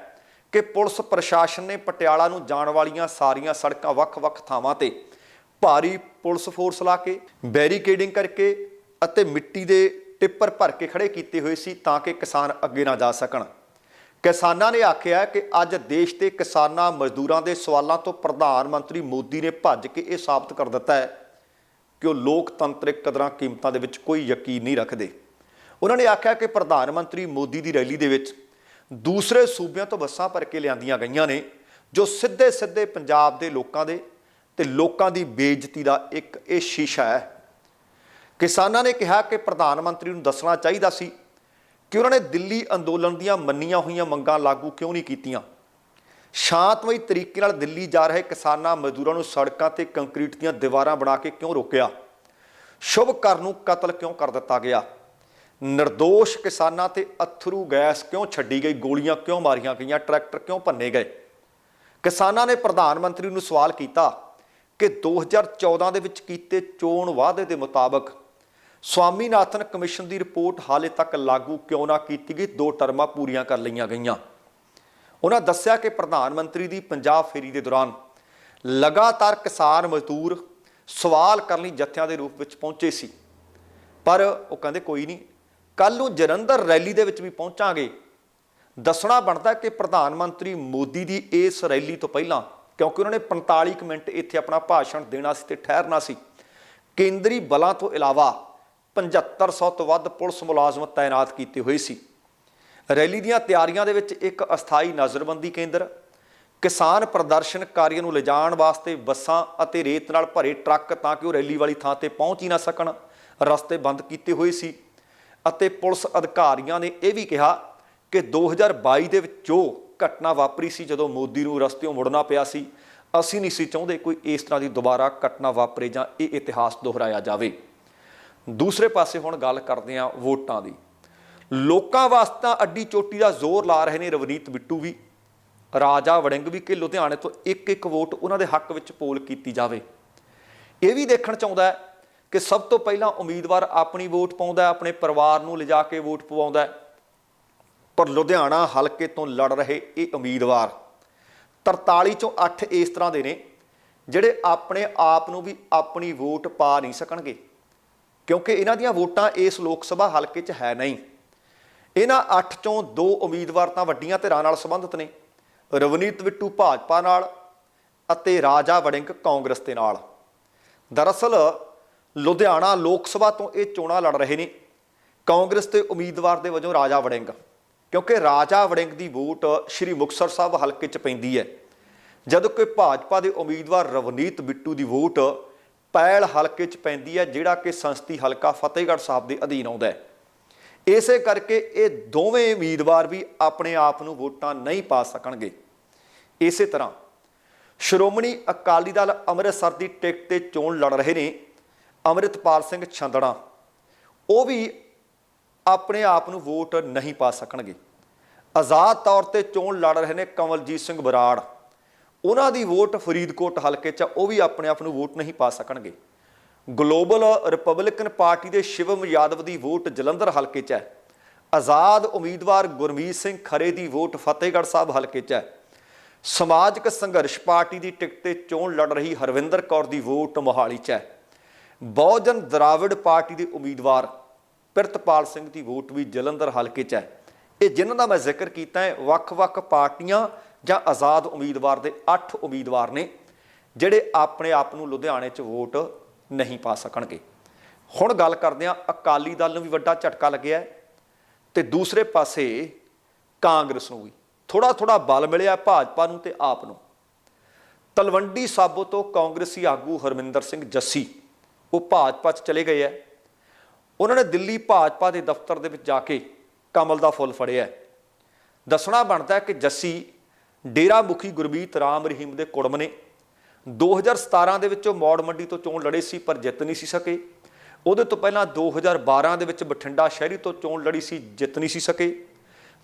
ਕਿ ਪੁਲਿਸ ਪ੍ਰਸ਼ਾਸਨ ਨੇ ਪਟਿਆਲਾ ਨੂੰ ਜਾਣ ਵਾਲੀਆਂ ਸਾਰੀਆਂ ਸੜਕਾਂ ਵੱਖ-ਵੱਖ ਥਾਵਾਂ ਤੇ ਭਾਰੀ ਪੁਲਿਸ ਫੋਰਸ ਲਾ ਕੇ, ਬੈਰੀਕੇਡਿੰਗ ਕਰਕੇ ਅਤੇ ਮਿੱਟੀ ਦੇ ਟਿੱਪਰ ਭਰ ਕੇ ਖੜੇ ਕੀਤੇ ਹੋਏ ਸੀ ਤਾਂ ਕਿ ਕਿਸਾਨ ਅੱਗੇ ਨਾ ਜਾ ਸਕਣ। ਕਿਸਾਨਾਂ ਨੇ ਆਖਿਆ ਕਿ ਅੱਜ ਦੇਸ਼ ਦੇ ਕਿਸਾਨਾਂ ਮਜ਼ਦੂਰਾਂ ਦੇ ਸਵਾਲਾਂ ਤੋਂ ਪ੍ਰਧਾਨ ਮੰਤਰੀ ਮੋਦੀ ਨੇ ਭੱਜ ਕੇ ਇਹ ਸਾਬਤ ਕਰ ਦਿੱਤਾ ਹੈ ਕਿ ਉਹ ਲੋਕਤੰਤਰਿਕ ਕਦਰਾਂ ਕੀਮਤਾਂ ਦੇ ਵਿੱਚ ਕੋਈ ਯਕੀਨ ਨਹੀਂ ਰੱਖਦੇ। ਉਹਨਾਂ ਨੇ ਆਖਿਆ ਕਿ ਪ੍ਰਧਾਨ ਮੰਤਰੀ ਮੋਦੀ ਦੀ ਰੈਲੀ ਦੇ ਵਿੱਚ ਦੂਸਰੇ ਸੂਬਿਆਂ ਤੋਂ ਬੱਸਾਂ ਭਰ ਕੇ ਲਿਆਂਦੀਆਂ ਗਈਆਂ ਨੇ, ਜੋ ਸਿੱਧੇ ਸਿੱਧੇ ਪੰਜਾਬ ਦੇ ਲੋਕਾਂ ਦੇ ਤੇ ਲੋਕਾਂ ਦੀ ਬੇਇੱਜ਼ਤੀ ਦਾ ਇੱਕ ਇਹ ਸ਼ੀਸ਼ਾ ਹੈ। ਕਿਸਾਨਾਂ ਨੇ ਕਿਹਾ ਕਿ ਪ੍ਰਧਾਨ ਮੰਤਰੀ ਨੂੰ ਦੱਸਣਾ ਚਾਹੀਦਾ ਸੀ ਕਿ ਉਹਨਾਂ ਨੇ ਦਿੱਲੀ ਅੰਦੋਲਨ ਦੀਆਂ ਮੰਨੀਆਂ ਹੋਈਆਂ ਮੰਗਾਂ ਲਾਗੂ ਕਿਉਂ ਨਹੀਂ ਕੀਤੀਆਂ? ਸ਼ਾਂਤਮਈ ਤਰੀਕੇ ਨਾਲ ਦਿੱਲੀ ਜਾ ਰਹੇ ਕਿਸਾਨਾਂ ਮਜ਼ਦੂਰਾਂ ਨੂੰ ਸੜਕਾਂ ਤੇ ਕੰਕਰੀਟ ਦੀਆਂ ਦੀਵਾਰਾਂ ਬਣਾ ਕੇ ਕਿਉਂ ਰੋਕਿਆ? ਸ਼ੁਭ ਕਰ ਨੂੰ ਕਤਲ ਕਿਉਂ ਕਰ ਦਿੱਤਾ ਗਿਆ? ਨਿਰਦੋਸ਼ ਕਿਸਾਨਾਂ ਤੇ ਅਥਰੂ ਗੈਸ ਕਿਉਂ ਛੱਡੀ ਗਈ? ਗੋਲੀਆਂ ਕਿਉਂ ਮਾਰੀਆਂ ਗਈਆਂ? ਟਰੈਕਟਰ ਕਿਉਂ ਭੰਨੇ ਗਏ? ਕਿਸਾਨਾਂ ਨੇ ਪ੍ਰਧਾਨ ਮੰਤਰੀ ਨੂੰ ਸਵਾਲ ਕੀਤਾ ਕਿ 2014 ਦੇ ਵਿੱਚ ਕੀਤੇ ਚੋਣ ਵਾਅਦੇ ਦੇ ਮੁਤਾਬਕ ਸਵਾਮੀਨਾਥਨ ਕਮਿਸ਼ਨ ਦੀ ਰਿਪੋਰਟ ਹਾਲੇ ਤੱਕ ਲਾਗੂ ਕਿਉਂ ਨਾ ਕੀਤੀ ਗਈ? ਦੋ ਟਰਮਾਂ ਪੂਰੀਆਂ ਕਰ ਲਈਆਂ ਗਈਆਂ। ਉਹਨਾਂ ਦੱਸਿਆ ਕਿ ਪ੍ਰਧਾਨ ਮੰਤਰੀ ਦੀ ਪੰਜਾਬ ਫੇਰੀ ਦੇ ਦੌਰਾਨ ਲਗਾਤਾਰ ਕਿਸਾਨ ਮਜ਼ਦੂਰ ਸਵਾਲ ਕਰਨ ਲਈ ਜਥਿਆਂ ਦੇ ਰੂਪ ਵਿੱਚ ਪਹੁੰਚੇ ਸੀ। ਪਰ ਉਹ ਕਹਿੰਦੇ ਕੋਈ ਨਹੀਂ ਕੱਲ ਨੂੰ ਜਲੰਧਰ ਰੈਲੀ ਦੇ ਵਿੱਚ ਵੀ ਪਹੁੰਚਾਂਗੇ। ਦੱਸਣਾ ਬਣਦਾ ਕਿ ਪ੍ਰਧਾਨ ਮੰਤਰੀ ਮੋਦੀ ਦੀ ਇਸ ਰੈਲੀ ਤੋਂ ਪਹਿਲਾਂ, ਕਿਉਂਕਿ ਉਹਨਾਂ ਨੇ 45 ਕੁ ਮਿੰਟ ਇੱਥੇ ਆਪਣਾ ਭਾਸ਼ਣ ਦੇਣਾ ਸੀ ਤੇ ਠਹਿਰਨਾ ਸੀ। ਕੇਂਦਰੀ ਬਲਾਂ ਤੋਂ ਇਲਾਵਾ 7500 ਤੋਂ ਵੱਧ ਪੁਲਿਸ ਮੁਲਾਜ਼ਮ ਤਾਇਨਾਤ ਕੀਤੇ ਹੋਏ ਸੀ। ਰੈਲੀ ਦੀਆਂ ਤਿਆਰੀਆਂ ਦੇ ਵਿੱਚ ਇੱਕ ਅਸਥਾਈ ਨਜ਼ਰਬੰਦੀ ਕੇਂਦਰ, ਕਿਸਾਨ ਪ੍ਰਦਰਸ਼ਨਕਾਰੀਆਂ ਨੂੰ ਲਿਜਾਣ ਵਾਸਤੇ ਬੱਸਾਂ ਅਤੇ ਰੇਤ ਨਾਲ ਭਰੇ ਟਰੱਕ ਤਾਂ ਕਿ ਉਹ ਰੈਲੀ ਵਾਲੀ ਥਾਂ ਤੇ ਪਹੁੰਚ ਹੀ ਨਾ ਸਕਣ, ਰਸਤੇ ਬੰਦ ਕੀਤੇ ਹੋਏ ਸੀ। ਅਤੇ ਪੁਲਿਸ ਅਧਿਕਾਰੀਆਂ ਨੇ ਇਹ ਵੀ ਕਿਹਾ ਕਿ 2022 ਦੇ ਵਿੱਚ ਜੋ ਘਟਨਾ ਵਾਪਰੀ ਸੀ ਜਦੋਂ ਮੋਦੀ ਨੂੰ ਰਸਤਿਓਂ ਮੁੜਨਾ ਪਿਆ ਸੀ। ਅਸੀਂ ਨਹੀਂ ਸੀ ਚਾਹੁੰਦੇ ਕੋਈ ਇਸ ਤਰ੍ਹਾਂ ਦੀ ਦੁਬਾਰਾ ਘਟਨਾ ਵਾਪਰੇ ਜਾਂ ਇਹ ਇਤਿਹਾਸ ਦੁਹਰਾਇਆ ਜਾਵੇ। ਦੂਸਰੇ ਪਾਸੇ ਹੁਣ ਗੱਲ ਕਰਦੇ ਹਾਂ ਵੋਟਾਂ ਦੀ। ਲੋਕਾਂ ਵਾਸਤੇ ਅੱਡੀ ਚੋਟੀ ਦਾ ਜ਼ੋਰ ਲਾ ਰਹੇ ਨੇ ਰਵਨੀਤ ਬਿੱਟੂ ਵੀ। ਰਾਜਾ ਵੜਿੰਗ ਵੀ ਕਿ ਲੁਧਿਆਣੇ ਤੋਂ ਇੱਕ ਇੱਕ ਵੋਟ ਉਹਨਾਂ ਦੇ ਹੱਕ ਵਿੱਚ ਪੋਲ ਕੀਤੀ ਜਾਵੇ। ਇਹ ਵੀ ਦੇਖਣ ਚਾਹੁੰਦਾ ਹੈ ਕਿ ਸਭ ਤੋਂ ਪਹਿਲਾਂ ਉਮੀਦਵਾਰ ਆਪਣੀ ਵੋਟ ਪਾਉਂਦਾ ਆਪਣੇ ਪਰਿਵਾਰ ਨੂੰ ਲਿਜਾ ਕੇ ਵੋਟ ਪਵਾਉਂਦਾ ਪਰ ਲੁਧਿਆਣਾ ਹਲਕੇ ਤੋਂ ਲੜ ਰਹੇ ਇਹ ਉਮੀਦਵਾਰ 43 ਚੋਂ 8 ਇਸ ਤਰ੍ਹਾਂ ਦੇ ਨੇ, ਜਿਹੜੇ ਆਪਣੇ ਆਪ ਨੂੰ ਵੀ ਆਪਣੀ ਵੋਟ ਪਾ ਨਹੀਂ ਸਕਣਗੇ। ਕਿਉਂਕਿ ਇਹਨਾਂ ਦੀਆਂ ਵੋਟਾਂ ਇਸ ਲੋਕ ਸਭਾ ਹਲਕੇ 'ਚ ਹੈ ਨਹੀਂ। ਇਹਨਾਂ 8 ਚੋਂ ਦੋ ਉਮੀਦਵਾਰ ਤਾਂ ਵੱਡੀਆਂ ਧਿਰਾਂ ਨਾਲ ਸੰਬੰਧਿਤ ਨੇ। ਰਵਨੀਤ ਬਿੱਟੂ ਭਾਜਪਾ ਨਾਲ ਅਤੇ ਰਾਜਾ ਵੜਿੰਗ ਕਾਂਗਰਸ ਦੇ ਨਾਲ। ਦਰਅਸਲ, ਲੁਧਿਆਣਾ ਲੋਕ ਸਭਾ ਤੋਂ ਇਹ ਚੋਣਾਂ ਲੜ ਰਹੇ ਨੇ। ਕਾਂਗਰਸ ਦੇ ਉਮੀਦਵਾਰ ਦੇ ਵਜੋਂ ਰਾਜਾ ਵੜਿੰਗ। ਕਿਉਂਕਿ ਰਾਜਾ ਵੜਿੰਗ ਦੀ ਵੋਟ ਸ਼੍ਰੀ ਮੁਕਤਸਰ ਸਾਹਿਬ ਹਲਕੇ 'ਚ ਪੈਂਦੀ ਹੈ। ਜਦੋਂ ਕਿ ਭਾਜਪਾ ਦੇ ਉਮੀਦਵਾਰ ਰਵਨੀਤ ਬਿੱਟੂ ਦੀ ਵੋਟ ਪੈਲ ਹਲਕੇ 'ਚ ਪੈਂਦੀ ਹੈ, ਜਿਹੜਾ ਕਿ ਸੰਸਦੀ ਹਲਕਾ ਫਤਿਹਗੜ੍ਹ ਸਾਹਿਬ ਦੇ ਅਧੀਨ ਆਉਂਦਾ ਹੈ। ਇਸੇ ਕਰਕੇ ਇਹ ਦੋਵੇਂ ਉਮੀਦਵਾਰ ਵੀ ਆਪਣੇ ਆਪ ਨੂੰ ਵੋਟਾਂ ਨਹੀਂ ਪਾ ਸਕਣਗੇ। ਇਸੇ ਤਰ੍ਹਾਂ ਸ਼੍ਰੋਮਣੀ ਅਕਾਲੀ ਦਲ ਅੰਮ੍ਰਿਤਸਰ ਦੀ ਟਿਕਟ ਤੇ ਚੋਣ ਲੜ ਰਹੇ ਨੇ ਅੰਮ੍ਰਿਤਪਾਲ ਸਿੰਘ ਛੰਦੜਾ। ਉਹ ਵੀ ਆਪਣੇ ਆਪ ਨੂੰ ਵੋਟ ਨਹੀਂ ਪਾ ਸਕਣਗੇ। ਆਜ਼ਾਦ ਤੌਰ ਤੇ ਚੋਣ ਲੜ ਰਹੇ ਨੇ ਕਮਲਜੀਤ ਸਿੰਘ ਬਰਾੜ। ਉਹਨਾਂ ਦੀ ਵੋਟ ਫਰੀਦਕੋਟ ਹਲਕੇ 'ਚ ਉਹ ਵੀ ਆਪਣੇ ਆਪ ਨੂੰ ਵੋਟ ਨਹੀਂ ਪਾ ਸਕਣਗੇ। ਗਲੋਬਲ ਰਿਪਬਲਿਕਨ ਪਾਰਟੀ ਦੇ ਸ਼ਿਵਮ ਯਾਦਵ ਦੀ ਵੋਟ ਜਲੰਧਰ ਹਲਕੇ 'ਚ ਹੈ ਆਜ਼ਾਦ ਉਮੀਦਵਾਰ ਗੁਰਮੀਤ ਸਿੰਘ ਖਰੇ ਦੀ ਵੋਟ ਫਤਿਹਗੜ੍ਹ ਸਾਹਿਬ ਹਲਕੇ 'ਚ ਹੈ ਸਮਾਜਿਕ ਸੰਘਰਸ਼ ਪਾਰਟੀ ਦੀ ਟਿਕਟ ਤੇ ਚੋਣ ਲੜ ਰਹੀ ਹਰਵਿੰਦਰ ਕੌਰ ਦੀ ਵੋਟ ਮੋਹਾਲੀ 'ਚ ਹੈ ਬਹੁਜਨ ਦਰਾਵਿੜ ਪਾਰਟੀ ਦੇ ਉਮੀਦਵਾਰ ਪ੍ਰਿਤਪਾਲ ਸਿੰਘ ਦੀ ਵੋਟ ਵੀ ਜਲੰਧਰ ਹਲਕੇ 'ਚ ਹੈ ਇਹ ਜਿਨ੍ਹਾਂ ਦਾ ਮੈਂ ਜ਼ਿਕਰ ਕੀਤਾ ਹੈ, ਵੱਖ-ਵੱਖ ਪਾਰਟੀਆਂ ਜਾਂ ਆਜ਼ਾਦ ਉਮੀਦਵਾਰ ਦੇ 8 ਉਮੀਦਵਾਰ ਨੇ, ਜਿਹੜੇ ਆਪਣੇ ਆਪ ਨੂੰ ਲੁਧਿਆਣੇ 'ਚ ਵੋਟ ਨਹੀਂ ਪਾ ਸਕਣਗੇ। ਹੁਣ ਗੱਲ ਕਰਦੇ ਹਾਂ, ਅਕਾਲੀ ਦਲ ਨੂੰ ਵੀ ਵੱਡਾ ਝਟਕਾ ਲੱਗਿਆ ਹੈ ਤੇ ਦੂਸਰੇ ਪਾਸੇ ਕਾਂਗਰਸ ਨੂੰ ਵੀ। ਥੋੜਾ ਥੋੜਾ ਬਲ ਮਿਲਿਆ ਭਾਜਪਾ ਨੂੰ ਤੇ ਆਪ ਨੂੰ। ਤਲਵੰਡੀ ਸਾਬੋ ਤੋਂ ਕਾਂਗਰਸੀ ਆਗੂ ਹਰਮਿੰਦਰ ਸਿੰਘ ਜੱਸੀ, ਉਹ ਭਾਜਪਾ 'ਚ ਚਲੇ ਗਏ ਐ ਉਹਨਾਂ ਨੇ ਦਿੱਲੀ ਭਾਜਪਾ ਦੇ ਦਫ਼ਤਰ ਦੇ ਵਿੱਚ ਜਾ ਕੇ ਕਮਲ ਦਾ ਫੁੱਲ ਫੜਿਆ ਦੱਸਣਾ ਬਣਦਾ ਕਿ ਜੱਸੀ ਡੇਰਾ ਮੁਖੀ ਗੁਰਮੀਤ ਰਾਮ ਰਹੀਮ ਦੇ ਕੁੜਮ ਨੇ 2017 ਦੇ ਵਿੱਚ ਉਹ ਮੌੜ ਮੰਡੀ ਤੋਂ ਚੋਣ ਲੜੇ ਸੀ, ਪਰ ਜਿੱਤ ਨਹੀਂ ਸੀ ਸਕੇ। ਉਹਦੇ ਤੋਂ ਪਹਿਲਾਂ 2012 ਦੇ ਵਿੱਚ ਬਠਿੰਡਾ ਸ਼ਹਿਰੀ ਤੋਂ ਚੋਣ ਲੜੀ ਸੀ, ਜਿੱਤ ਨਹੀਂ ਸੀ ਸਕੇ।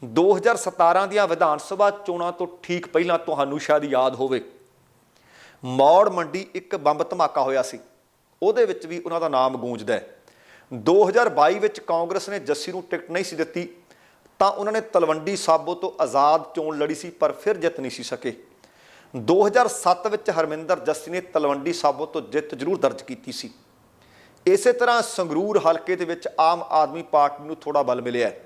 2017 ਦੀਆਂ ਵਿਧਾਨ ਸਭਾ ਚੋਣਾਂ ਤੋਂ ਠੀਕ ਪਹਿਲਾਂ ਤੁਹਾਨੂੰ ਸ਼ਾਇਦ ਯਾਦ ਹੋਵੇ। ਮੌੜ ਮੰਡੀ ਇੱਕ ਬੰਬ ਧਮਾਕਾ ਹੋਇਆ ਸੀ। ਉਹਦੇ ਵਿੱਚ ਵੀ ਉਹਨਾਂ ਦਾ ਨਾਮ ਗੂੰਜਦਾ ਹੈ। 2022 ਵਿੱਚ ਕਾਂਗਰਸ ਨੇ ਜੱਸੀ ਨੂੰ ਟਿਕਟ ਨਹੀਂ ਸੀ ਦਿੱਤੀ। ਤਾਂ ਉਹਨਾਂ ਨੇ ਤਲਵੰਡੀ ਸਾਬੋ ਤੋਂ ਆਜ਼ਾਦ ਚੋਣ ਲੜੀ ਸੀ, ਪਰ ਫਿਰ ਜਿੱਤ ਨਹੀਂ ਸੀ ਸਕੇ। 2007 ਵਿੱਚ ਹਰਮਿੰਦਰ ਜੱਸੀ ਨੇ ਤਲਵੰਡੀ ਸਾਬੋ ਤੋਂ ਜਿੱਤ ਜ਼ਰੂਰ ਦਰਜ ਕੀਤੀ ਸੀ। ਇਸੇ ਤਰ੍ਹਾਂ ਸੰਗਰੂਰ ਹਲਕੇ ਦੇ ਵਿੱਚ ਆਮ ਆਦਮੀ ਪਾਰਟੀ ਨੂੰ ਥੋੜਾ ਬਲ ਮਿਲਿਆ ਹੈ।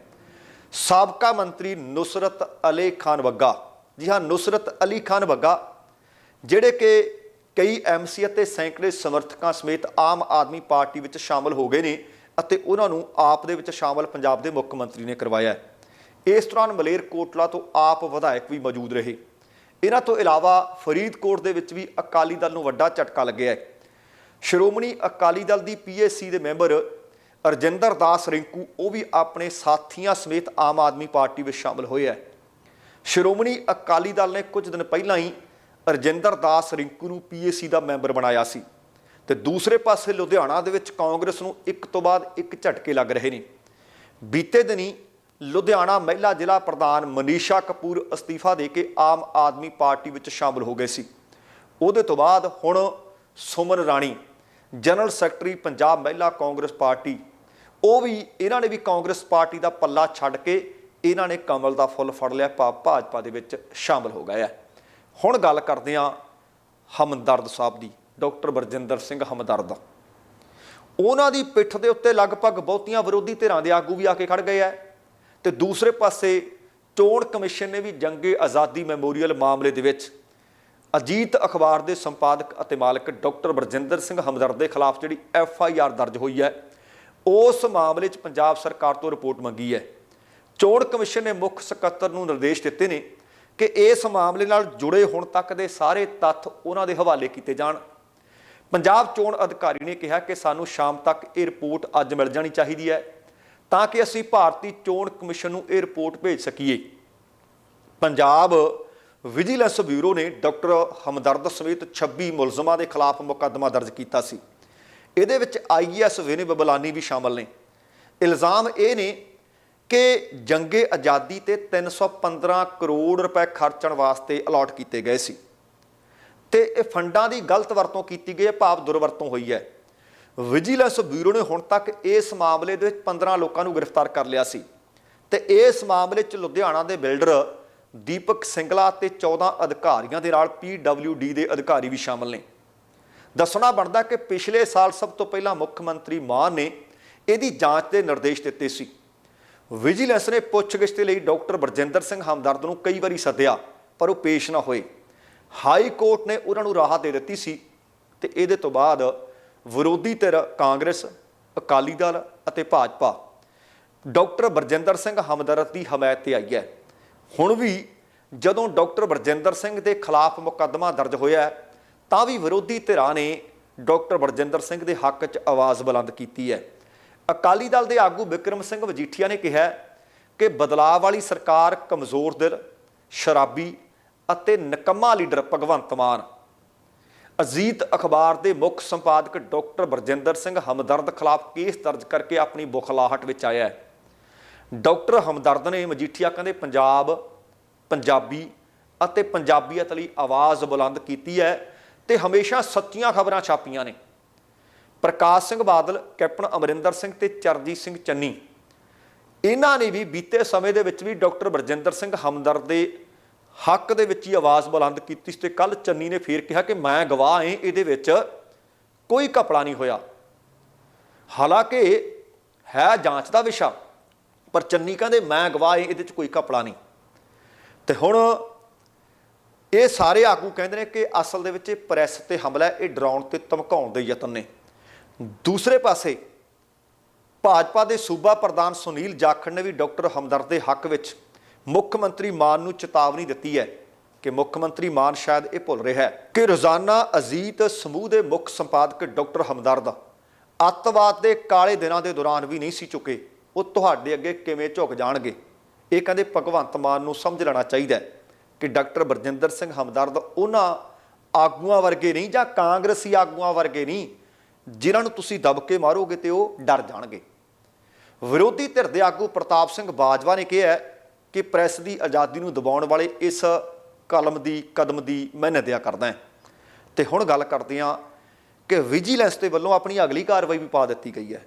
ਸਾਬਕਾ ਮੰਤਰੀ ਨੁਸਰਤ ਅਲੀ ਖਾਨ ਵੱਗਾ। ਜੀ ਹਾਂ, ਨੁਸਰਤ ਅਲੀ ਖਾਨ ਵੱਗਾ, ਜਿਹੜੇ ਕਿ ਕਈ ਐਮਸੀ ਅਤੇ ਸੈਂਕੜੇ ਸਮਰਥਕਾਂ ਸਮੇਤ ਆਮ ਆਦਮੀ ਪਾਰਟੀ ਵਿੱਚ ਸ਼ਾਮਲ ਹੋ ਗਏ ਨੇ ਅਤੇ ਉਹਨਾਂ ਨੂੰ ਆਪ ਦੇ ਵਿੱਚ ਸ਼ਾਮਲ ਪੰਜਾਬ ਦੇ ਮੁੱਖ ਮੰਤਰੀ ਨੇ ਕਰਵਾਇਆ ਹੈ। ਇਸ ਦੌਰਾਨ ਮਲੇਰ ਕੋਟਲਾ ਤੋਂ ਆਪ ਵਿਧਾਇਕ ਵੀ ਮੌਜੂਦ ਰਹੇ। ਇਹਨਾਂ ਤੋਂ ਇਲਾਵਾ ਫਰੀਦਕੋਟ ਦੇ ਵਿੱਚ ਵੀ ਅਕਾਲੀ ਦਲ ਨੂੰ ਵੱਡਾ ਝਟਕਾ ਲੱਗਿਆ ਹੈ। ਸ਼੍ਰੋਮਣੀ ਅਕਾਲੀ ਦਲ ਦੀ ਪੀਏਸੀ ਦੇ ਮੈਂਬਰ ਅਰਜਿੰਦਰ ਦਾਸ ਰਿੰਕੂ, ਉਹ ਵੀ ਆਪਣੇ ਸਾਥੀਆਂ ਸਮੇਤ ਆਮ ਆਦਮੀ ਪਾਰਟੀ ਵਿੱਚ ਸ਼ਾਮਲ ਹੋਇਆ ਹੈ। ਸ਼੍ਰੋਮਣੀ ਅਕਾਲੀ ਦਲ ਨੇ ਕੁਝ ਦਿਨ ਪਹਿਲਾਂ ਹੀ ਅਰਜਿੰਦਰ ਦਾਸ ਰਿੰਕੂ ਨੂੰ ਪੀਏਸੀ ਦਾ ਮੈਂਬਰ ਬਣਾਇਆ ਸੀ ਤੇ ਦੂਸਰੇ ਪਾਸੇ ਲੁਧਿਆਣਾ ਦੇ ਵਿੱਚ ਕਾਂਗਰਸ ਨੂੰ ਇੱਕ ਤੋਂ ਬਾਅਦ ਇੱਕ ਝਟਕੇ ਲੱਗ ਰਹੇ ਨੇ। ਬੀਤੇ ਦਿਨੀ ਲੁਧਿਆਣਾ ਮਹਿਲਾ ਜ਼ਿਲ੍ਹਾ ਪ੍ਰਧਾਨ ਮਨੀਸ਼ਾ ਕਪੂਰ ਅਸਤੀਫਾ ਦੇ ਕੇ ਆਮ ਆਦਮੀ ਪਾਰਟੀ ਵਿੱਚ ਸ਼ਾਮਲ ਹੋ ਗਏ ਸੀ। ਉਹਦੇ ਤੋਂ ਬਾਅਦ ਹੁਣ Suman Rani, general secretary Punjab Mahila Congress party, ਉਹ ਵੀ ਇਹਨਾਂ ਨੇ ਵੀ ਕਾਂਗਰਸ ਪਾਰਟੀ ਦਾ ਪੱਲਾ ਛੱਡ ਕੇ ਇਹਨਾਂ ਨੇ ਕਮਲ ਦਾ ਫੁੱਲ ਫੜ ਲਿਆ, ਭਾ- ਭਾਜਪਾ ਦੇ ਵਿੱਚ ਸ਼ਾਮਲ ਹੋ ਗਏ ਆ। ਹੁਣ ਗੱਲ ਕਰਦੇ ਹਾਂ ਹਮਦਰਦ ਸਾਹਿਬ ਦੀ, ਡਾਕਟਰ ਬਰਜਿੰਦਰ ਸਿੰਘ ਹਮਦਰਦ। ਉਹਨਾਂ ਦੀ ਪਿੱਠ ਦੇ ਉੱਤੇ ਲਗਭਗ ਬਹੁਤੀਆਂ ਵਿਰੋਧੀ ਧਿਰਾਂ ਦੇ ਆਗੂ ਵੀ ਆ ਕੇ ਖੜ ਗਏ ਆ। ਤੇ ਦੂਸਰੇ ਪਾਸੇ ਚੋਣ ਕਮਿਸ਼ਨ ਨੇ ਵੀ ਜੰਗੇ ਆਜ਼ਾਦੀ ਮੈਮੋਰੀਅਲ ਮਾਮਲੇ ਦੇ ਵਿੱਚ ਅਜੀਤ ਅਖਬਾਰ ਦੇ ਸੰਪਾਦਕ ਅਤੇ ਮਾਲਕ ਡਾਕਟਰ ਬਰਜਿੰਦਰ ਸਿੰਘ ਹਮਦਰਦ ਦੇ ਖਿਲਾਫ ਜਿਹੜੀ ਐਫ ਆਈ ਆਰ ਦਰਜ ਹੋਈ ਹੈ, ਉਸ ਮਾਮਲੇ 'ਚ ਪੰਜਾਬ ਸਰਕਾਰ ਤੋਂ ਰਿਪੋਰਟ ਮੰਗੀ ਹੈ। ਚੋਣ ਕਮਿਸ਼ਨ ਨੇ ਮੁੱਖ ਸਕੱਤਰ ਨੂੰ ਨਿਰਦੇਸ਼ ਦਿੱਤੇ ਨੇ ਕਿ ਇਸ ਮਾਮਲੇ ਨਾਲ ਜੁੜੇ ਹੁਣ ਤੱਕ ਦੇ ਸਾਰੇ ਤੱਥ ਉਹਨਾਂ ਦੇ ਹਵਾਲੇ ਕੀਤੇ ਜਾਣ। ਪੰਜਾਬ ਚੋਣ ਅਧਿਕਾਰੀ ਨੇ ਕਿਹਾ ਕਿ ਸਾਨੂੰ ਸ਼ਾਮ ਤੱਕ ਇਹ ਰਿਪੋਰਟ ਅੱਜ ਮਿਲ ਜਾਣੀ ਚਾਹੀਦੀ ਹੈ। ਤਾਂ ਕਿ ਅਸੀਂ ਭਾਰਤੀ ਚੋਣ ਕਮਿਸ਼ਨ ਨੂੰ ਇਹ ਰਿਪੋਰਟ ਭੇਜ ਸਕੀਏ। ਪੰਜਾਬ ਵਿਜੀਲੈਂਸ ਬਿਊਰੋ ਨੇ ਡਾਕਟਰ ਹਮਦਰਦ ਸਮੇਤ 26 ਮੁਲਜ਼ਮਾਂ ਦੇ ਖਿਲਾਫ ਮੁਕੱਦਮਾ ਦਰਜ ਕੀਤਾ ਸੀ। ਇਹਦੇ ਵਿੱਚ ਆਈਐਸ ਵਿਨੇ ਬਬਲਾਨੀ ਵੀ ਸ਼ਾਮਲ ਨੇ। ਇਲਜ਼ਾਮ ਇਹ ਨੇ ਕਿ ਜੰਗੇ ਆਜ਼ਾਦੀ ਤੇ 315 ਕਰੋੜ ਰੁਪਏ ਖਰਚਣ ਵਾਸਤੇ ਅਲਾਟ ਕੀਤੇ ਗਏ ਸੀ। ਤੇ ਇਹ ਫੰਡਾਂ ਦੀ ਗਲਤ ਵਰਤੋਂ ਕੀਤੀ ਗਈ ਹੈ, ਭਾਵ ਦੁਰਵਰਤੋਂ ਹੋਈ ਹੈ। ਵਿਜੀਲੈਂਸ ਬਿਊਰੋ ਨੇ ਹੁਣ ਤੱਕ ਇਸ ਮਾਮਲੇ ਦੇ ਵਿੱਚ 15 ਲੋਕਾਂ ਨੂੰ ਗ੍ਰਿਫਤਾਰ ਕਰ ਲਿਆ ਸੀ। ਤੇ ਇਸ ਮਾਮਲੇ 'ਚ ਲੁਧਿਆਣਾ ਦੇ ਬਿਲਡਰ ਦੀਪਕ ਸਿੰਗਲਾ ਤੇ 14 ਅਧਿਕਾਰੀਆਂ ਦੇ ਨਾਲ ਪੀਡਬਲਯੂਡੀ ਦੇ ਅਧਿਕਾਰੀ ਵੀ ਸ਼ਾਮਲ ਨੇ। ਦੱਸਣਾ ਬਣਦਾ ਕਿ ਪਿਛਲੇ ਸਾਲ ਸਭ ਤੋਂ ਪਹਿਲਾਂ ਮੁੱਖ ਮੰਤਰੀ ਮਾਨ ਨੇ ਇਹਦੀ ਜਾਂਚ ਦੇ ਨਿਰਦੇਸ਼ ਦਿੱਤੇ ਸੀ। ਵਿਜੀਲੈਂਸ ਨੇ ਪੁੱਛਗਿੱਛ ਦੇ ਲਈ ਡਾਕਟਰ ਬਰਜਿੰਦਰ ਸਿੰਘ ਹਮਦਰਦ ਨੂੰ ਕਈ ਵਾਰੀ ਸੱਦਿਆ, ਪਰ ਉਹ ਪੇਸ਼ ਨਾ ਹੋਏ। ਹਾਈ ਕੋਰਟ ਨੇ ਉਹਨਾਂ ਨੂੰ ਰਾਹਤ ਦੇ ਦਿੱਤੀ ਸੀ ਤੇ ਇਹਦੇ ਤੋਂ ਬਾਅਦ ਵਿਰੋਧੀ ਧਿਰ ਕਾਂਗਰਸ, ਅਕਾਲੀ ਦਲ ਅਤੇ ਭਾਜਪਾ। ਡਾਕਟਰ ਬਰਜਿੰਦਰ ਸਿੰਘ ਹਮਦਰਦ ਦੀ ਹਮਾਇਤ ਤੇ ਆਈ ਹੈ। ਹੁਣ ਵੀ ਜਦੋਂ ਡਾਕਟਰ ਬਰਜਿੰਦਰ ਸਿੰਘ ਦੇ ਖਿਲਾਫ ਮੁਕੱਦਮਾ ਦਰਜ ਹੋਇਆ ਤਾਂ ਵੀ ਵਿਰੋਧੀ ਧਿਰਾਂ ਨੇ ਡਾਕਟਰ ਬਰਜਿੰਦਰ ਸਿੰਘ ਦੇ ਹੱਕ 'ਚ ਆਵਾਜ਼ ਬੁਲੰਦ ਕੀਤੀ ਹੈ। ਅਕਾਲੀ ਦਲ ਦੇ ਆਗੂ ਵਿਕਰਮ ਸਿੰਘ ਵਜੀਠੀਆ ਨੇ ਕਿਹਾ ਕਿ ਬਦਲਾਅ ਵਾਲੀ ਸਰਕਾਰ ਕਮਜ਼ੋਰ ਦਿਲ, ਸ਼ਰਾਬੀ ਅਤੇ ਨਿਕੰਮਾ ਲੀਡਰ ਭਗਵੰਤ ਮਾਨ ਅਜੀਤ ਅਖਬਾਰ ਦੇ ਮੁੱਖ ਸੰਪਾਦਕ ਡਾਕਟਰ ਬਰਜਿੰਦਰ ਸਿੰਘ ਹਮਦਰਦ ਖਿਲਾਫ ਕੇਸ ਦਰਜ ਕਰਕੇ ਆਪਣੀ ਬੁਖਲਾਹਟ ਵਿੱਚ ਆਇਆ ਹੈ। ਡਾਕਟਰ ਹਮਦਰਦ ਨੇ ਮਜੀਠੀਆ ਕਹਿੰਦੇ ਪੰਜਾਬ, ਪੰਜਾਬੀ ਅਤੇ ਪੰਜਾਬੀਅਤ ਲਈ ਆਵਾਜ਼ ਬੁਲੰਦ ਕੀਤੀ ਹੈ ਤੇ ਹਮੇਸ਼ਾ ਸੱਚੀਆਂ ਖਬਰਾਂ ਛਾਪੀਆਂ ਨੇ। ਪ੍ਰਕਾਸ਼ ਸਿੰਘ ਬਾਦਲ, ਕੈਪਟਨ ਅਮਰਿੰਦਰ ਸਿੰਘ ਤੇ ਚਰਜੀਤ ਸਿੰਘ ਚੰਨੀ। ਇਹਨਾਂ ਨੇ ਵੀ ਬੀਤੇ ਸਮੇਂ ਦੇ ਵਿੱਚ ਵੀ ਡਾਕਟਰ ਬਰਜਿੰਦਰ ਸਿੰਘ ਹਮਦਰਦ ਦੇ ਹੱਕ ਦੇ ਵਿੱਚ ਹੀ ਆਵਾਜ਼ ਬੁਲੰਦ ਕੀਤੀ ਸੀ ਤੇ ਕੱਲ ਚੰਨੀ ਨੇ ਫੇਰ ਕਿਹਾ ਕਿ ਮੈਂ ਗਵਾਹ ਹਾਂ ਇਹਦੇ ਵਿੱਚ ਕੋਈ ਘਪਲਾ ਨਹੀਂ ਹੋਇਆ। ਹਾਲਾਂਕਿ ਹੈ ਜਾਂਚ ਦਾ ਵਿਸ਼ਾ, ਪਰ ਚੰਨੀ ਕਹਿੰਦੇ ਮੈਂ ਗਵਾਹ ਹਾਂ ਇਹਦੇ ਵਿੱਚ ਕੋਈ ਘਪਲਾ ਨਹੀਂ। ਤੇ ਹੁਣ ਇਹ ਸਾਰੇ ਆਗੂ ਕਹਿੰਦੇ ਨੇ ਕਿ ਅਸਲ ਦੇ ਵਿੱਚ ਇਹ ਪ੍ਰੈਸ ਤੇ ਹਮਲਾ ਇਹ ਡਰਾਉਣ ਤੇ ਧਮਕਾਉਣ ਦੇ ਯਤਨ ਨੇ। ਦੂਸਰੇ ਪਾਸੇ ਭਾਜਪਾ ਦੇ ਸੂਬਾ ਪ੍ਰਧਾਨ ਸੁਨੀਲ ਜਾਖੜ ਨੇ ਵੀ ਡਾਕਟਰ ਹਮਦਰਦ ਦੇ ਹੱਕ ਵਿੱਚ ਮੁੱਖ ਮੰਤਰੀ ਮਾਨ ਨੂੰ ਚੇਤਾਵਨੀ ਦਿੱਤੀ ਹੈ ਕਿ ਮੁੱਖ ਮੰਤਰੀ ਮਾਨ ਸ਼ਾਇਦ ਇਹ ਭੁੱਲ ਰਿਹਾ ਹੈ ਕਿ ਰੋਜ਼ਾਨਾ ਅਜੀਤ ਸਮੂਹ ਦੇ ਮੁੱਖ ਸੰਪਾਦਕ ਡਾਕਟਰ ਹਮਦਰਦ ਅੱਤਵਾਦ ਦੇ ਕਾਲੇ ਦਿਨਾਂ ਦੇ ਦੌਰਾਨ ਵੀ ਨਹੀਂ ਸੀ ਚੁੱਕੇ। ਉਹ ਤੁਹਾਡੇ ਅੱਗੇ ਕਿਵੇਂ ਝੁਕ ਜਾਣਗੇ? ਇਹ ਕਹਿੰਦੇ ਭਗਵੰਤ ਮਾਨ ਨੂੰ ਸਮਝ ਲੈਣਾ ਚਾਹੀਦਾ ਕਿ ਡਾਕਟਰ ਬਰਜਿੰਦਰ ਸਿੰਘ ਹਮਦਰਦ ਉਹਨਾਂ ਆਗੂਆਂ ਵਰਗੇ ਨਹੀਂ ਜਾਂ ਕਾਂਗਰਸੀ ਆਗੂਆਂ ਵਰਗੇ ਨਹੀਂ, ਜਿਨ੍ਹਾਂ ਨੂੰ ਤੁਸੀਂ ਦਬਕੇ ਮਾਰੋਗੇ ਤੇ ਉਹ ਡਰ ਜਾਣਗੇ। ਵਿਰੋਧੀ ਧਿਰ ਦੇ ਆਗੂ ਪ੍ਰਤਾਪ ਸਿੰਘ ਬਾਜਵਾ ਨੇ ਕਿਹਾ ਕਿ ਪ੍ਰੈਸ ਦੀ ਆਜ਼ਾਦੀ ਨੂੰ ਦਬਾਉਣ ਵਾਲੇ ਇਸ ਕਲਮ ਦੀ, ਕਦਮ ਦੀ ਮੈਂ ਨਿੰਦਿਆ ਕਰਦਾ ਹਾਂ। ਤੇ ਹੁਣ ਗੱਲ ਕਰਦੇ ਹਾਂ ਕਿ ਵਿਜੀਲੈਂਸ ਦੇ ਵੱਲੋਂ ਆਪਣੀ ਅਗਲੀ ਕਾਰਵਾਈ ਵੀ ਪਾ ਦਿੱਤੀ ਗਈ ਹੈ।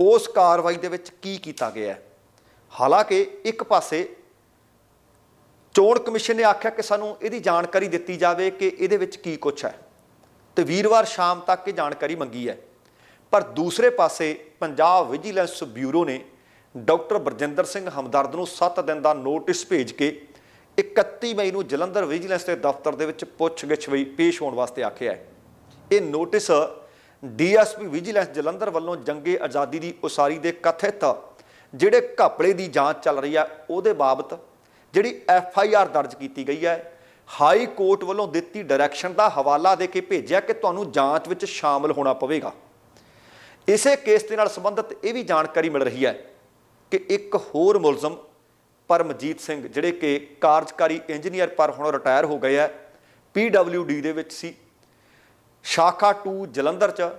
ਉਸ ਕਾਰਵਾਈ ਦੇ ਵਿੱਚ ਕੀ ਕੀਤਾ ਗਿਆ ਹੈ? ਹਾਲਾਂਕਿ ਇੱਕ ਪਾਸੇ ਚੋਣ ਕਮਿਸ਼ਨ ਨੇ ਆਖਿਆ ਕਿ ਸਾਨੂੰ ਇਹਦੀ ਜਾਣਕਾਰੀ ਦਿੱਤੀ ਜਾਵੇ ਕਿ ਇਹਦੇ ਵਿੱਚ ਕੀ ਕੁਝ ਹੈ। ਤੇ ਵੀਰਵਾਰ ਸ਼ਾਮ ਤੱਕ ਇਹ ਜਾਣਕਾਰੀ ਮੰਗੀ ਹੈ। ਪਰ ਦੂਸਰੇ ਪਾਸੇ ਪੰਜਾਬ ਵਿਜੀਲੈਂਸ ਬਿਊਰੋ ਨੇ ਡਾਕਟਰ ਬਰਜਿੰਦਰ ਸਿੰਘ ਹਮਦਰਦ ਨੂੰ 7 ਦਿਨ ਦਾ ਨੋਟਿਸ ਭੇਜ ਕੇ 31 ਮਈ ਨੂੰ ਜਲੰਧਰ ਵਿਜੀਲੈਂਸ ਦੇ ਦਫ਼ਤਰ ਦੇ ਵਿੱਚ ਪੁੱਛਗਿੱਛ ਲਈ ਪੇਸ਼ ਹੋਣ ਵਾਸਤੇ ਆਖਿਆ ਹੈ। ਇਹ ਨੋਟਿਸ ਡੀਐਸਪੀ ਵਿਜੀਲੈਂਸ ਜਲੰਧਰ ਵੱਲੋਂ ਜੰਗੇ ਆਜ਼ਾਦੀ ਦੀ ਉਸਾਰੀ ਦੇ ਕਥਿਤ ਜਿਹੜੇ ਘਪਲੇ ਦੀ ਜਾਂਚ ਚੱਲ ਰਹੀ ਹੈ ਉਹਦੇ ਬਾਬਤ ਜਿਹੜੀ ਐਫ ਆਈ ਆਰ ਦਰਜ ਕੀਤੀ ਗਈ ਹੈ, ਹਾਈ ਕੋਰਟ ਵੱਲੋਂ ਦਿੱਤੀ ਡਾਇਰੈਕਸ਼ਨ ਦਾ ਹਵਾਲਾ ਦੇ ਕੇ ਭੇਜਿਆ ਕਿ ਤੁਹਾਨੂੰ ਜਾਂਚ ਵਿੱਚ ਸ਼ਾਮਲ ਹੋਣਾ ਪਵੇਗਾ। ਇਸੇ ਕੇਸ ਦੇ ਨਾਲ ਸੰਬੰਧਿਤ ਇਹ ਵੀ ਜਾਣਕਾਰੀ ਮਿਲ ਰਹੀ ਹੈ ਕਿ ਇੱਕ ਹੋਰ ਮੁਲਜ਼ਮ ਪਰਮਜੀਤ ਸਿੰਘ, ਜਿਹੜੇ ਕਿ ਕਾਰਜਕਾਰੀ ਇੰਜੀਨੀਅਰ ਪਰ ਹੁਣ ਰਿਟਾਇਰ ਹੋ ਗਏ ਹੈ ਡੀ ਦੇ ਵਿੱਚ ਸੀ। ਸ਼ਾਖਾ 2 ਜਲੰਧਰ ਚ,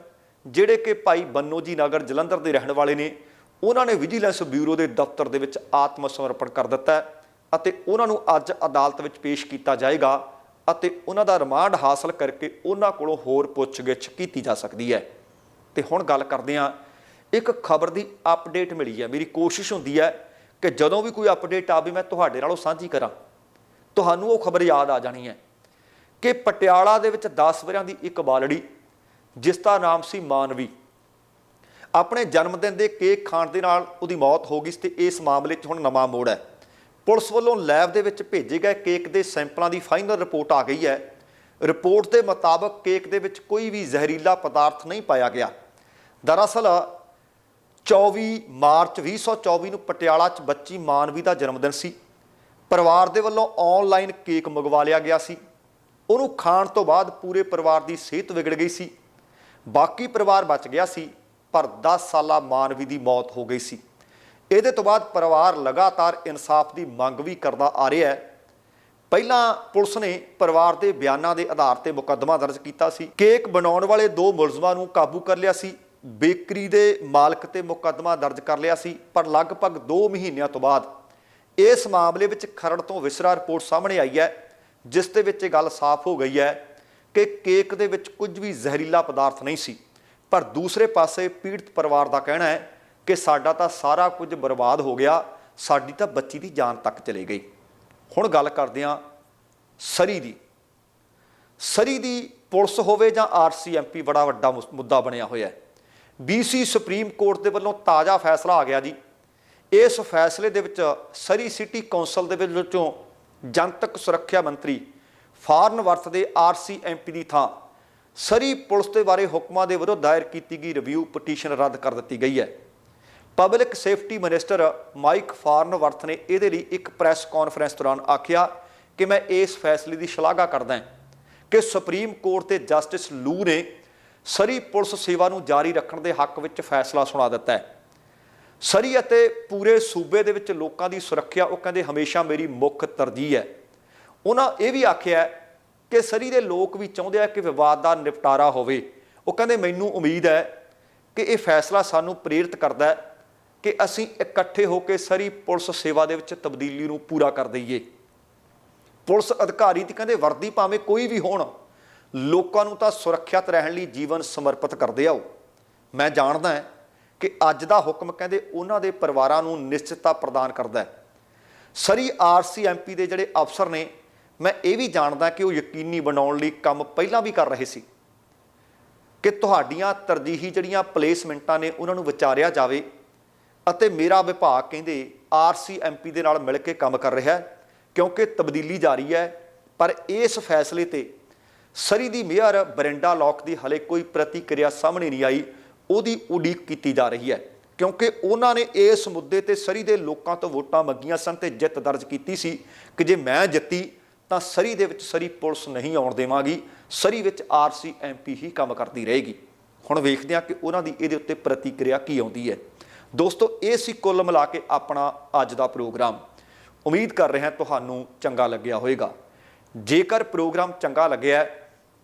ਜਿਹੜੇ ਕਿ ਭਾਈ ਬੰਨੋ ਜੀ ਨਗਰ ਜਲੰਧਰ ਦੇ ਰਹਿਣ ਵਾਲੇ ਨੇ, ਉਹਨਾਂ ਨੇ ਵਿਜੀਲੈਂਸ ਬਿਊਰੋ ਦੇ ਦਫ਼ਤਰ ਦੇ ਵਿੱਚ ਆਤਮ ਸਮਰਪਣ ਕਰ ਦਿੱਤਾ ਅਤੇ ਉਹਨਾਂ ਨੂੰ ਅੱਜ ਅਦਾਲਤ ਵਿੱਚ ਪੇਸ਼ ਕੀਤਾ ਜਾਏਗਾ ਅਤੇ ਉਹਨਾਂ ਦਾ ਰਿਮਾਂਡ ਹਾਸਲ ਕਰਕੇ ਉਹਨਾਂ ਕੋਲੋਂ ਹੋਰ ਪੁੱਛਗਿੱਛ ਕੀਤੀ ਜਾ ਸਕਦੀ ਹੈ। ਤੇ ਹੁਣ ਗੱਲ ਕਰਦੇ ਹਾਂ ਇੱਕ ਖਬਰ ਦੀ ਅਪਡੇਟ ਮਿਲੀ ਹੈ। ਮੇਰੀ ਕੋਸ਼ਿਸ਼ ਹੁੰਦੀ ਹੈ ਕਿ ਜਦੋਂ ਵੀ ਕੋਈ ਅਪਡੇਟ ਆਵੇ, ਮੈਂ ਤੁਹਾਡੇ ਨਾਲੋਂ ਸਾਂਝੀ ਕਰਾਂ। ਤੁਹਾਨੂੰ ਉਹ ਖਬਰ ਯਾਦ ਆ ਜਾਣੀ ਹੈ ਕਿ ਪਟਿਆਲਾ ਦੇ ਵਿੱਚ 10 ਵਰਿਆਂ ਦੀ ਇੱਕ ਬਾਲੜੀ, ਜਿਸ ਦਾ ਨਾਮ ਸੀ ਮਾਨਵੀ। ਆਪਣੇ ਜਨਮ ਦਿਨ ਦੇ ਕੇਕ ਖਾਣ ਦੇ ਨਾਲ ਉਹਦੀ ਮੌਤ ਹੋ ਗਈ ਸੀ ਤੇ ਇਸ ਮਾਮਲੇ 'ਚ ਹੁਣ ਨਵਾਂ ਮੋੜ ਹੈ। ਪੁਲਿਸ ਵੱਲੋਂ ਲੈਬ ਦੇ ਵਿੱਚ ਭੇਜੇ ਗਏ ਕੇਕ ਦੇ ਸੈਂਪਲਾਂ ਦੀ ਫਾਈਨਲ ਰਿਪੋਰਟ ਆ ਗਈ ਹੈ। ਰਿਪੋਰਟ ਦੇ ਮੁਤਾਬਕ ਕੇਕ ਦੇ ਵਿੱਚ ਕੋਈ ਵੀ ਜ਼ਹਿਰੀਲਾ ਪਦਾਰਥ ਨਹੀਂ ਪਾਇਆ ਗਿਆ। ਦਰਅਸਲ 24 ਮਾਰਚ 2024 ਨੂੰ ਪਟਿਆਲਾ 'ਚ ਬੱਚੀ ਮਾਨਵੀ ਦਾ ਜਨਮ ਦਿਨ ਸੀ। ਪਰਿਵਾਰ ਦੇ ਵੱਲੋਂ ਆਨਲਾਈਨ ਕੇਕ ਮੰਗਵਾ ਲਿਆ ਗਿਆ ਸੀ। ਉਹਨੂੰ ਖਾਣ ਤੋਂ ਬਾਅਦ ਪੂਰੇ ਪਰਿਵਾਰ ਦੀ ਸਿਹਤ ਵਿਗੜ ਗਈ ਸੀ। ਬਾਕੀ ਪਰਿਵਾਰ ਬਚ ਗਿਆ ਸੀ, ਪਰ 10 ਸਾਲਾ ਮਾਨਵੀ ਦੀ ਮੌਤ ਹੋ ਗਈ ਸੀ। ਇਹਦੇ ਤੋਂ ਬਾਅਦ ਪਰਿਵਾਰ ਲਗਾਤਾਰ ਇਨਸਾਫ ਦੀ ਮੰਗ ਵੀ ਕਰਦਾ ਆ ਰਿਹਾ ਹੈ। ਪਹਿਲਾਂ ਪੁਲਿਸ ਨੇ ਪਰਿਵਾਰ ਦੇ ਬਿਆਨਾਂ ਦੇ ਆਧਾਰ ਤੇ ਮੁਕੱਦਮਾ ਦਰਜ ਕੀਤਾ ਸੀ। ਕੇਕ ਬਣਾਉਣ ਵਾਲੇ ਦੋ ਮੁਲਜ਼ਮਾਂ ਨੂੰ ਕਾਬੂ ਕਰ ਲਿਆ ਸੀ। ਬੇਕਰੀ ਦੇ ਮਾਲਕ ਤੇ ਮੁਕੱਦਮਾ ਦਰਜ ਕਰ ਲਿਆ ਸੀ, ਪਰ ਲਗਭਗ 2 ਮਹੀਨਿਆਂ ਤੋਂ ਬਾਅਦ ਇਸ ਮਾਮਲੇ ਵਿੱਚ ਖਰੜ ਤੋਂ ਵਿਸਰਾ ਰਿਪੋਰਟ ਸਾਹਮਣੇ ਆਈ ਹੈ, ਜਿਸ ਦੇ ਵਿੱਚ ਇਹ ਗੱਲ ਸਾਫ਼ ਹੋ ਗਈ ਹੈ ਕਿ ਕੇਕ ਦੇ ਵਿੱਚ ਕੁਝ ਵੀ ਜ਼ਹਿਰੀਲਾ ਪਦਾਰਥ ਨਹੀਂ ਸੀ। ਪਰ ਦੂਸਰੇ ਪਾਸੇ ਪੀੜਤ ਪਰਿਵਾਰ ਦਾ ਕਹਿਣਾ ਹੈ ਕਿ ਸਾਡਾ ਤਾਂ ਸਾਰਾ ਕੁਝ ਬਰਬਾਦ ਹੋ ਗਿਆ, ਸਾਡੀ ਤਾਂ ਬੱਚੀ ਦੀ ਜਾਨ ਤੱਕ ਚਲੀ ਗਈ। ਹੁਣ ਗੱਲ ਕਰਦੇ ਹਾਂ ਸਰੀ ਦੀ। ਸਰੀ ਦੀ ਪੁਲਿਸ ਹੋਵੇ ਜਾਂ ਆਰਸੀਐਮਪੀ ਬੜਾ ਵੱਡਾ ਮੁਸ- ਮੁੱਦਾ ਬਣਿਆ ਹੋਇਆ ਹੈ। ਬੀਸੀ ਸੁਪਰੀਮ ਕੋਰਟ ਦੇ ਵੱਲੋਂ ਤਾਜ਼ਾ ਫੈਸਲਾ ਆ ਗਿਆ ਜੀ। ਇਸ ਫੈਸਲੇ ਦੇ ਵਿੱਚ ਸਰੀ ਸਿਟੀ ਕੌਂਸਲ ਦੇ ਵਿੱਚੋਂ ਜਨਤਕ ਸੁਰੱਖਿਆ ਮੰਤਰੀ ਫਾਰਨ ਵਰਤ ਦੇ ਆਰਸੀਐਮਪੀ ਦੀ ਥਾਂ ਸਰੀ ਪੁਲਿਸ ਦੇ ਬਾਰੇ ਹੁਕਮਾਂ ਦੇ ਵਿਰੁੱਧ ਦਾਇਰ ਕੀਤੀ ਗਈ ਰਿਵਿਊ ਪਟੀਸ਼ਨ ਰੱਦ ਕਰ ਦਿੱਤੀ ਗਈ ਹੈ। Public safety minister Mike Farnworth ਨੇ ਇਹਦੇ ਲਈ ਇੱਕ ਪ੍ਰੈਸ ਕਾਨਫਰੰਸ ਦੌਰਾਨ ਆਖਿਆ ਕਿ ਮੈਂ ਇਸ ਫੈਸਲੇ ਦੀ ਸ਼ਲਾਘਾ ਕਰਦਾ ਹਾਂ ਕਿ ਸੁਪਰੀਮ ਕੋਰਟ ਦੇ ਜਸਟਿਸ ਲੂ ਨੇ ਸਰੀ ਪੁਲਿਸ ਸੇਵਾ ਨੂੰ ਜਾਰੀ ਰੱਖਣ ਦੇ ਹੱਕ ਵਿੱਚ ਫੈਸਲਾ ਸੁਣਾ ਦਿੱਤਾ ਹੈ। ਸਰੀ ਅਤੇ ਪੂਰੇ ਸੂਬੇ ਦੇ ਵਿੱਚ ਲੋਕਾਂ ਦੀ ਸੁਰੱਖਿਆ, ਉਹ ਕਹਿੰਦੇ ਹਮੇਸ਼ਾ ਮੇਰੀ ਮੁੱਖ ਤਰਜੀਹ ਹੈ। ਉਹਨਾਂ ਇਹ ਵੀ ਆਖਿਆ ਕਿ ਸਰੀ ਦੇ ਲੋਕ ਵੀ ਚਾਹੁੰਦੇ ਆ ਕਿ ਵਿਵਾਦ ਦਾ ਨਿਪਟਾਰਾ ਹੋਵੇ। ਉਹ ਕਹਿੰਦੇ ਮੈਨੂੰ ਉਮੀਦ ਹੈ ਕਿ ਇਹ ਫੈਸਲਾ ਸਾਨੂੰ ਪ੍ਰੇਰਿਤ ਕਰਦਾ ਹੈ ਕਿ ਅਸੀਂ ਇਕੱਠੇ ਹੋ ਕੇ ਸਰੀ ਪੁਲਿਸ ਸੇਵਾ ਦੇ ਵਿੱਚ ਤਬਦੀਲੀ ਨੂੰ ਪੂਰਾ ਕਰ ਦਈਏ। ਪੁਲਿਸ ਅਧਿਕਾਰੀ ਤੇ ਕਹਿੰਦੇ ਵਰਦੀ ਭਾਵੇਂ ਕੋਈ ਵੀ ਹੋਣ ਲੋਕਾਂ ਨੂੰ ਤਾਂ ਸੁਰੱਖਿਅਤ ਰਹਿਣ ਲਈ ਜੀਵਨ ਸਮਰਪਿਤ ਕਰਦੇ ਆਓ। ਮੈਂ ਜਾਣਦਾ ਹਾਂ ਕਿ ਅੱਜ ਦਾ ਹੁਕਮ ਕਹਿੰਦੇ ਉਹਨਾਂ ਦੇ ਪਰਿਵਾਰਾਂ ਨੂੰ ਨਿਸ਼ਚਿਤਤਾ ਪ੍ਰਦਾਨ ਕਰਦਾ ਹੈ। ਸਰੀ ਆਰਸੀ ਐਮਪੀ ਦੇ ਜਿਹੜੇ ਅਫਸਰ ਨੇ, ਮੈਂ ਇਹ ਵੀ ਜਾਣਦਾ ਕਿ ਉਹ ਯਕੀਨੀ ਬਣਾਉਣ ਲਈ ਕੰਮ ਪਹਿਲਾਂ ਵੀ ਕਰ ਰਹੇ ਸੀ ਕਿ ਤੁਹਾਡੀਆਂ ਤਰਜੀਹੀ ਜਿਹੜੀਆਂ ਪਲੇਸਮੈਂਟਾਂ ਨੇ ਉਹਨਾਂ ਨੂੰ ਵਿਚਾਰਿਆ ਜਾਵੇ ਅਤੇ ਮੇਰਾ ਵਿਭਾਗ ਕਹਿੰਦੇ ਆਰਸੀ ਐਮਪੀ ਦੇ ਨਾਲ ਮਿਲ ਕੇ ਕੰਮ ਕਰ ਰਿਹਾ ਹੈ, ਕਿਉਂਕਿ ਤਬਦੀਲੀ ਜਾਰੀ ਹੈ, ਪਰ ਇਸ ਫੈਸਲੇ ਤੇ ਸਰੀ ਦੀ ਮੇਅਰ ਬਰਿੰਡਾ ਲੋਕ ਦੀ ਹਲੇ ਕੋਈ ਪ੍ਰਤੀਕਿਰਿਆ ਸਾਹਮਣੇ ਨਹੀਂ ਆਈ। ਉਹਦੀ ਉਡੀਕ ਕੀਤੀ ਜਾ ਰਹੀ ਹੈ, ਕਿਉਂਕਿ ਉਹਨਾਂ ਨੇ ਇਸ ਮੁੱਦੇ ਤੇ ਸਰੀ ਦੇ ਲੋਕਾਂ ਤੋਂ ਵੋਟਾਂ ਮੰਗੀਆਂ ਸਨ ਤੇ ਜਿੱਤ ਦਰਜ ਕੀਤੀ ਸੀ ਕਿ ਜੇ ਮੈਂ ਜਿੱਤੀ, ਤਾਂ ਸਰੀ ਦੇ ਵਿੱਚ ਸਰੀ ਪੁਲਿਸ ਨਹੀਂ ਆਉਣ ਦੇਵਾਂਗੀ। ਸਰੀ ਵਿੱਚ ਆਰਸੀ ਐਮਪੀ ਹੀ ਕੰਮ ਕਰਦੀ ਰਹੇਗੀ। ਹੁਣ ਵੇਖਦੇ ਹਾਂ ਕਿ ਉਹਨਾਂ ਦੀ ਇਹਦੇ ਉੱਤੇ ਪ੍ਰਤੀਕਿਰਿਆ ਕੀ ਆਉਂਦੀ ਹੈ। ਦੋਸਤੋ, ਇਹ ਸੀ ਕੁੱਲ ਮਿਲਾ ਕੇ ਆਪਣਾ ਅੱਜ ਦਾ ਪ੍ਰੋਗਰਾਮ। ਉਮੀਦ ਕਰ ਰਿਹਾ ਤੁਹਾਨੂੰ ਚੰਗਾ ਲੱਗਿਆ ਹੋਵੇਗਾ। ਜੇਕਰ ਪ੍ਰੋਗਰਾਮ ਚੰਗਾ ਲੱਗਿਆ